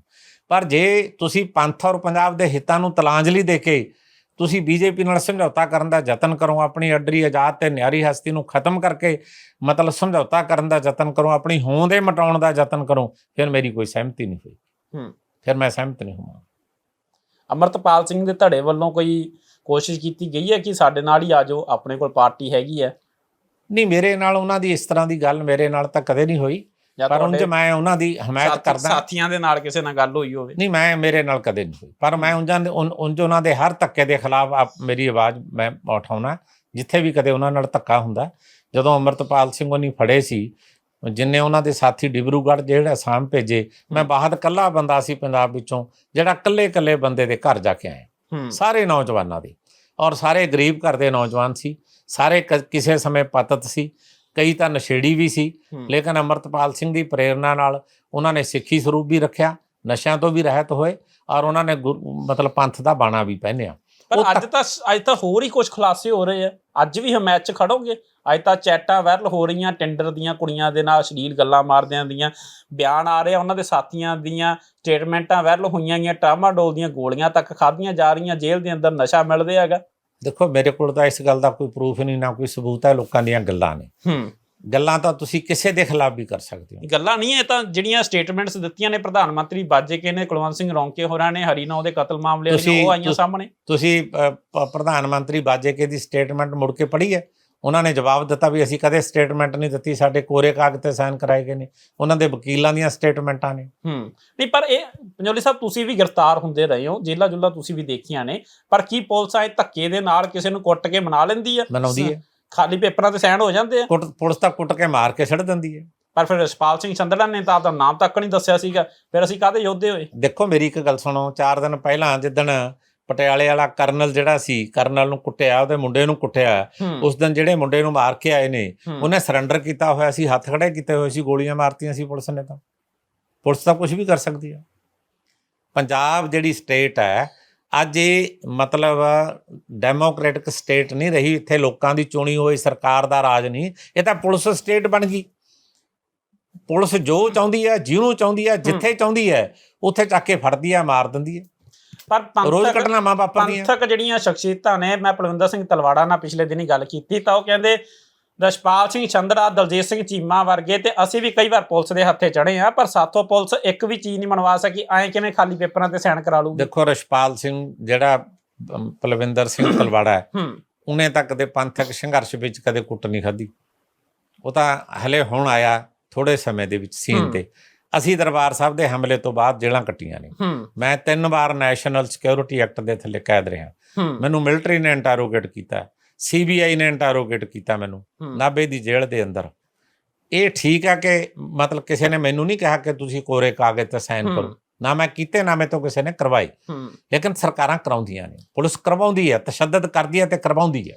ਪਰ ਜੇ ਤੁਸੀਂ ਪੰਥ ਔਰ ਪੰਜਾਬ ਦੇ ਹਿੱਤਾਂ ਨੂੰ ਤਲਾਂਜਲੀ ਦੇ ਕੇ ਤੁਸੀਂ ਬੀਜੇਪੀ ਨਾਲ ਸਮਝੌਤਾ ਕਰਨ ਦਾ ਯਤਨ ਕਰੋ ਆਪਣੀ ਅਡਰੀ ਆਜ਼ਾਦ ਤੇ ਨਿਆਰੀ ਹਸਤੀ ਨੂੰ ਖਤਮ ਕਰਕੇ ਮਤਲਬ ਸਮਝੌਤਾ ਕਰਨ ਦਾ ਯਤਨ ਕਰੋ ਆਪਣੀ ਹੋਂਦੇ ਮਟਾਉਣ ਦਾ ਯਤਨ ਕਰੋ ਫਿਰ ਮੇਰੀ ਕੋਈ ਸਹਿਮਤੀ ਨਹੀਂ ਹੋਈ ਹੂੰ। ਫਿਰ ਮੈਂ ਸਹਿਮਤ ਨਹੀਂ ਹੋਵਾਂ ਅਮਰਤਪਾਲ ਸਿੰਘ ਦੇ ਧੜੇ ਵੱਲੋਂ ਕੋਈ ਕੋਸ਼ਿਸ਼ ਕੀਤੀ ਗਈ ਹੈ ਕਿ ਸਾਡੇ ਨਾਲ ਹੀ ਆ ਜਾਓ ਆਪਣੇ ਕੋਲ ਪਾਰਟੀ ਹੈਗੀ ਹੈ। ਨਹੀਂ ਮੇਰੇ ਨਾਲ ਉਹਨਾਂ ਦੀ ਇਸ ਤਰ੍ਹਾਂ ਦੀ ਗੱਲ ਮੇਰੇ ਨਾਲ ਤਾਂ ਕਦੇ ਨਹੀਂ ਹੋਈ ਪਰ ਉਂਝ ਮੈਂ ਉਹਨਾਂ ਦੀ ਹਮਾਇਤ ਕਰਦਾ। ਸਾਥੀਆਂ ਦੇ ਨਾਲ ਕਿਸੇ ਨਾਲ ਗੱਲ ਹੋਈ ਹੋਵੇ। ਨਹੀਂ ਮੈਂ ਮੇਰੇ ਨਾਲ ਕਦੇ ਨਹੀਂ ਹੋਈ ਪਰ ਮੈਂ ਉਂਝਾਂ ਦੇ ਉਂਝ ਉਹਨਾਂ ਦੇ ਹਰ ਧੱਕੇ ਦੇ ਖਿਲਾਫ ਮੇਰੀ ਆਵਾਜ਼ ਮੈਂ ਉਠਾਉਣਾ ਜਿੱਥੇ ਵੀ ਕਦੇ ਉਹਨਾਂ ਨਾਲ ਧੱਕਾ ਹੁੰਦਾ। ਜਦੋਂ ਅਮਰਤਪਾਲ ਸਿੰਘ ਉਹਨੀ ਫੜੇ ਸੀ ਜਿੰਨੇ ਉਹਨਾਂ ਦੇ ਸਾਥੀ ਡਿਬਰੂਗੜ੍ਹ ਜਿਹੜਾ ਅਸਾਮ ਭੇਜੇ ਮੈਂ ਬਾਹਰ ਕੱਲਾ ਬੰਦਾ ਸੀ ਪੰਜਾਬ ਵਿੱਚੋਂ ਜਿਹੜਾ ਕੱਲੇ ਕੱਲੇ ਬੰਦੇ ਦੇ ਘਰ ਜਾ ਕੇ ਆਇਆ। ਸਾਰੇ ਨੌਜਵਾਨਾਂ ਦੇ। ਔਰ ਸਾਰੇ ਗਰੀਬ ਘਰ ਦੇ ਨੌਜਵਾਨ ਸੀ। ਸਾਰੇ ਕਿਸੇ ਸਮੇਂ ਪਤਤ ਸੀ। ਕਈ ਤਾਂ ਨਸ਼ੇੜੀ ਵੀ ਸੀ। ਲੇਕਿਨ ਅਮਰਤਪਾਲ ਸਿੰਘ ਦੀ ਪ੍ਰੇਰਣਾ ਨਾਲ ਉਹਨਾਂ ਨੇ ਸਿੱਖੀ ਸਰੂਪ ਵੀ ਰੱਖਿਆ ਨਸ਼ਿਆਂ ਤੋਂ ਵੀ ਰਹਿਤ ਹੋਏ ਔਰ ਉਹਨਾਂ ਨੇ ਮਤਲਬ ਪੰਥ ਦਾ ਬਾਣਾ ਵੀ ਪਹਿਨਿਆ। ਪਰ ਅੱਜ ਤਾਂ ਅੱਜ ਤਾਂ ਹੋਰ ਹੀ ਕੁਝ ਖੁਲਾਸੇ ਹੋ ਰਹੇ ਆ। ਅੱਜ ਵੀ ਹਮੈਚ ਚ ਖੜੋਗੇ। ਅੱਜ ਤਾਂ ਚੈਟਾਂ ਵਾਇਰਲ ਹੋ ਰਹੀਆਂ ਟੈਂਡਰ ਦੀਆਂ ਕੁੜੀਆਂ ਦੇ ਨਾਲ ਅਸ਼ਲੀਲ ਗੱਲਾਂ ਮਾਰਦਿਆਂ ਦੀਆਂ ਬਿਆਨ ਆ ਰਹੇ ਆ ਉਹਨਾਂ ਦੇ ਸਾਥੀਆਂ ਦੀਆਂ ਸਟੇਟਮੈਂਟਾਂ ਵਾਇਰਲ ਹੋਈਆਂ ਗਈਆਂ ਟਾਮਾਡੋਲ ਦੀਆਂ ਗੋਲੀਆਂ ਤੱਕ ਖਾਧੀਆਂ ਜਾ ਰਹੀਆਂ ਜੇਲ੍ਹ ਦੇ ਅੰਦਰ ਨਸ਼ਾ ਮਿਲ ਰਿਹਾ ਹੈਗਾ। ਦੇਖੋ ਮੇਰੇ ਕੋਲ ਤਾਂ ਇਸ ਗੱਲ ਦਾ ਕੋਈ ਪ੍ਰੂਫ ਨਹੀਂ ਨਾ ਕੋਈ ਸਬੂਤ ਹੈ ਲੋਕਾਂ ਦੀਆਂ ਗੱਲਾਂ ਨੇ। ਹੂੰ। ਗੱਲਾਂ ਤਾਂ ਤੁਸੀਂ ਕਿਸੇ ਦੇ ਖਿਲਾਫ ਵੀ ਕਰ ਸਕਦੇ ਹੋ। ਗੱਲਾਂ ਨਹੀਂ ਇਹ ਤਾਂ ਜਿਹੜੀਆਂ ਸਟੇਟਮੈਂਟਸ ਦਿੱਤੀਆਂ ਨੇ ਪ੍ਰਧਾਨ ਮੰਤਰੀ ਬਾਜੇਕੇ ਨੇ ਕੁਲਵੰਤ ਸਿੰਘ ਰੌਂਕੇ ਹੋਰਾਂ ਨੇ ਹਰੀਨਾ ਉਹਦੇ ਕਤਲ ਮਾਮਲੇ ਤੁਸੀਂ- ਉਹ ਆਈਆਂ ਸਾਹਮਣੇ। ਤੁਸੀਂ ਪ੍ਰਧਾਨ ਮੰਤਰੀ ਬਾਜੇਕੇ ਦੀ ਸਟੇਟਮੈਂਟ ਮੁੜ ਕੇ ਪੜ੍ਹੀ ਹੈ? ਉਹਨਾਂ ਨੇ ਜਵਾਬ ਦਿੱਤਾ ਵੀ ਅਸੀਂ ਕਦੇ ਸਟੇਟਮੈਂਟ ਨਹੀਂ ਦਿੱਤੀ ਸਾਡੇ ਕੋਰੇ ਕਾਗਜ਼ ਤੇ ਸਾਈਨ ਕਰਾਏ ਗਏ ਨੇ। ਉਹਨਾਂ ਦੇ ਵਕੀਲਾਂ ਦੀਆਂ ਸਟੇਟਮੈਂਟਾਂ ਨੇ। ਹੂੰ। ਨਹੀਂ ਪਰ ਇਹ ਪੰਜੋਲੀ ਸਾਹਿਬ ਤੁਸੀਂ ਵੀ ਗ੍ਰਿਫਤਾਰ ਹੁੰਦੇ ਰਹੇ ਹੋ ਜੇਲਾ ਜੁਲਾ ਤੁਸੀਂ ਵੀ ਦੇਖੀਆਂ ਨੇ ਪਰ ਕੀ ਪੁਲਿਸ ਆਏ ਧੱਕੇ ਦੇ ਨਾਲ ਕਿਸੇ ਨੂੰ ਕੁੱਟ ਕੇ ਮਨਾ ਲੈਂਦੀ ਆ ਮਨਾਉਂਦੀ ਹੈ। ਖਾਲੀ ਪੇਪਰਾਂ ਤੇ ਸਾਈਨ ਹੋ ਜਾਂਦੇ ਆ। ਕੁੱਟ ਪੁਲਿਸ ਤਾਂ ਕੁੱਟ ਕੇ ਮਾਰ ਕੇ ਛੱਡ ਦਿੰਦੀ ਹੈ। ਪਰ ਫਿਰ ਰਸ਼ਪਾਲ ਸਿੰਘ ਚੰਦੜਾ ਨੇ ਤਾਂ ਆਪਦਾ ਨਾਮ ਤੱਕ ਨਹੀਂ ਦੱਸਿਆ ਸੀਗਾ। ਫਿਰ ਅਸੀਂ ਕਾਹਦੇ ਯੋਧੇ ਹੋਏ? ਦੇਖੋ ਮੇਰੀ ਇੱਕ ਗੱਲ ਸੁਣੋ। 4 ਦਿਨ ਪਹਿਲਾਂ ਜਿੱਦਣ ਪਟਿਆਲੇ ਵਾਲਾ ਕਰਨਲ ਜਿਹੜਾ ਸੀ ਕਰਨਲ ਨੂੰ ਕੁੱਟਿਆ ਉਹਦੇ ਮੁੰਡੇ ਨੂੰ ਕੁੱਟਿਆ ਉਸ ਦਿਨ ਜਿਹੜੇ ਮੁੰਡੇ ਨੂੰ ਮਾਰ ਕੇ ਆਏ ਨੇ। ਉਹਨੇ ਸਰੈਂਡਰ ਕੀਤਾ ਹੋਇਆ ਸੀ ਹੱਥ ਖੜੇ ਕੀਤੇ ਹੋਏ ਸੀ ਗੋਲੀਆਂ ਮਾਰਤੀਆਂ ਸੀ ਪੁਲਿਸ ਨੇ ਤਾਂ। ਪੁਲਿਸ ਤਾਂ ਕੁਝ ਵੀ ਕਰ ਸਕਦੀ ਹੈ ਪੰਜਾਬ ਜਿਹੜੀ ਸਟੇਟ ਹੈ ਅੱਜ ਇਹ ਮਤਲਬ ਡੈਮੋਕ੍ਰੈਟਿਕ ਸਟੇਟ ਨਹੀਂ ਰਹੀ ਇੱਥੇ ਲੋਕਾਂ ਦੀ ਚੁਣੀ ਹੋਈ ਸਰਕਾਰ ਦਾ ਰਾਜ ਨਹੀਂ ਇਹ ਤਾਂ ਪੁਲਿਸ ਸਟੇਟ ਬਣ ਗਈ। ਪੁਲਿਸ ਜੋ ਚਾਹੁੰਦੀ ਹੈ ਜਿਹਨੂੰ ਚਾਹੁੰਦੀ ਹੈ ਜਿੱਥੇ ਚਾਹੁੰਦੀ ਹੈ ਉੱਥੇ ਚੱਕ ਕੇ ਫੜਦੀ ਹੈ ਮਾਰ ਦਿੰਦੀ ਹੈ। ਪਰ ਰੋਜ਼ ਪੰਥਕ ਘਟਨਾਵਾਂ ਵਾਪਰਦੀਆਂ ਪੰਥਕ ਜਿਹੜੀਆਂ ਸ਼ਖਸੀਅਤਾਂ ਨੇ ਮੈਂ ਪਲਵਿੰਦਰ ਸਿੰਘ ਤਲਵਾੜਾ ਨਾਲ ਪਿਛਲੇ ਦਿਨੀ ਗੱਲ ਕੀਤੀ ਤਾਂ ਉਹ ਕਹਿੰਦੇ ਰਸ਼ਪਾਲ ਸਿੰਘ ਚੰਦੜਾ ਦਲਜੀਤ ਸਿੰਘ ਚੀਮਾ ਵਰਗੇ ਤੇ ਅਸੀਂ ਵੀ ਕਈ ਵਾਰ ਪੁਲਿਸ ਦੇ ਹੱਥੇ ਚੜੇ ਆ ਪਰ ਸਾਥੋਂ ਪੁਲਿਸ ਇੱਕ ਵੀ ਚੀਜ਼ ਨਹੀਂ ਮਨਵਾ ਸਕੀ ਐਂ ਕਿਵੇਂ ਖਾਲੀ ਪੇਪਰਾਂ ਤੇ ਸਾਈਨ ਕਰਾ ਲੂਗੀ ਦੇਖੋ ਰਸ਼ਪਾਲ ਸਿੰਘ ਜਿਹੜਾ ਪਲਵਿੰਦਰ ਸਿੰਘ ਤਲਵਾੜਾ ਹੈ ਉਹਨੇ ਤਾਂ ਕਦੇ ਪੰਥਕ ਸੰਘਰਸ਼ ਵਿੱਚ ਕਦੇ ਕੁੱਟ ਨਹੀਂ ਖਾਧੀ। ਉਹ ਤਾਂ ਹਲੇ ਹੁਣ ਆਇਆ ਥੋੜੇ ਸਮੇਂ ਦੇ ਵਿੱਚ ਸੀਨ। ਤੇ। ਅਸੀਂ ਦਰਬਾਰ ਸਾਹਿਬ ਦੇ ਹਮਲੇ ਤੋਂ ਬਾਅਦ ਜੇਲ੍ਹਾਂ ਕੱਟੀਆਂ ਨੇ। ਮੈਂ ਤਿੰਨ ਵਾਰ ਨੈਸ਼ਨਲ ਸਿਕਿਉਰਿਟੀ ਐਕਟ ਦੇ ਥੱਲੇ ਕੈਦ ਰਿਹਾ। ਮੈਨੂੰ ਮਿਲਟਰੀ ਨੇ ਇੰਟਰੋਗੇਟ ਕੀਤਾ। ਸੀਬੀਆਈ ਨੇ ਇੰਟਰੋਗੇਟ ਕੀਤਾ ਮੈਨੂੰ। ਨਾਭੇ ਦੀ ਜੇਲ੍ਹ ਦੇ ਅੰਦਰ। ਇਹ ਠੀਕ ਹੈ ਕਿ ਮਤਲਬ ਕਿਸੇ ਨੇ ਮੈਨੂੰ ਨਹੀਂ ਕਿਹਾ ਕਿ ਤੁਸੀਂ ਕੋਰੇ ਕਾਗਜ਼ ਤੇ ਸਾਈਨ। ਕਰੋ। ਨਾ ਮੈਂ ਕੀਤੇ ਨਾ ਮੈਂ ਤੋਂ ਕਿਸੇ ਨੇ ਕਰਵਾਈ ਲੇਕਿਨ ਸਰਕਾਰਾਂ ਕਰਾਉਂਦੀਆਂ ਨੇ। ਪੁਲਿਸ ਕਰਵਾਉਂਦੀ ਹੈ ਤਸ਼ੱਦਦ ਕਰਦੀ ਹੈ ਤੇ ਕਰਵਾਉਂਦੀ ਹੈ।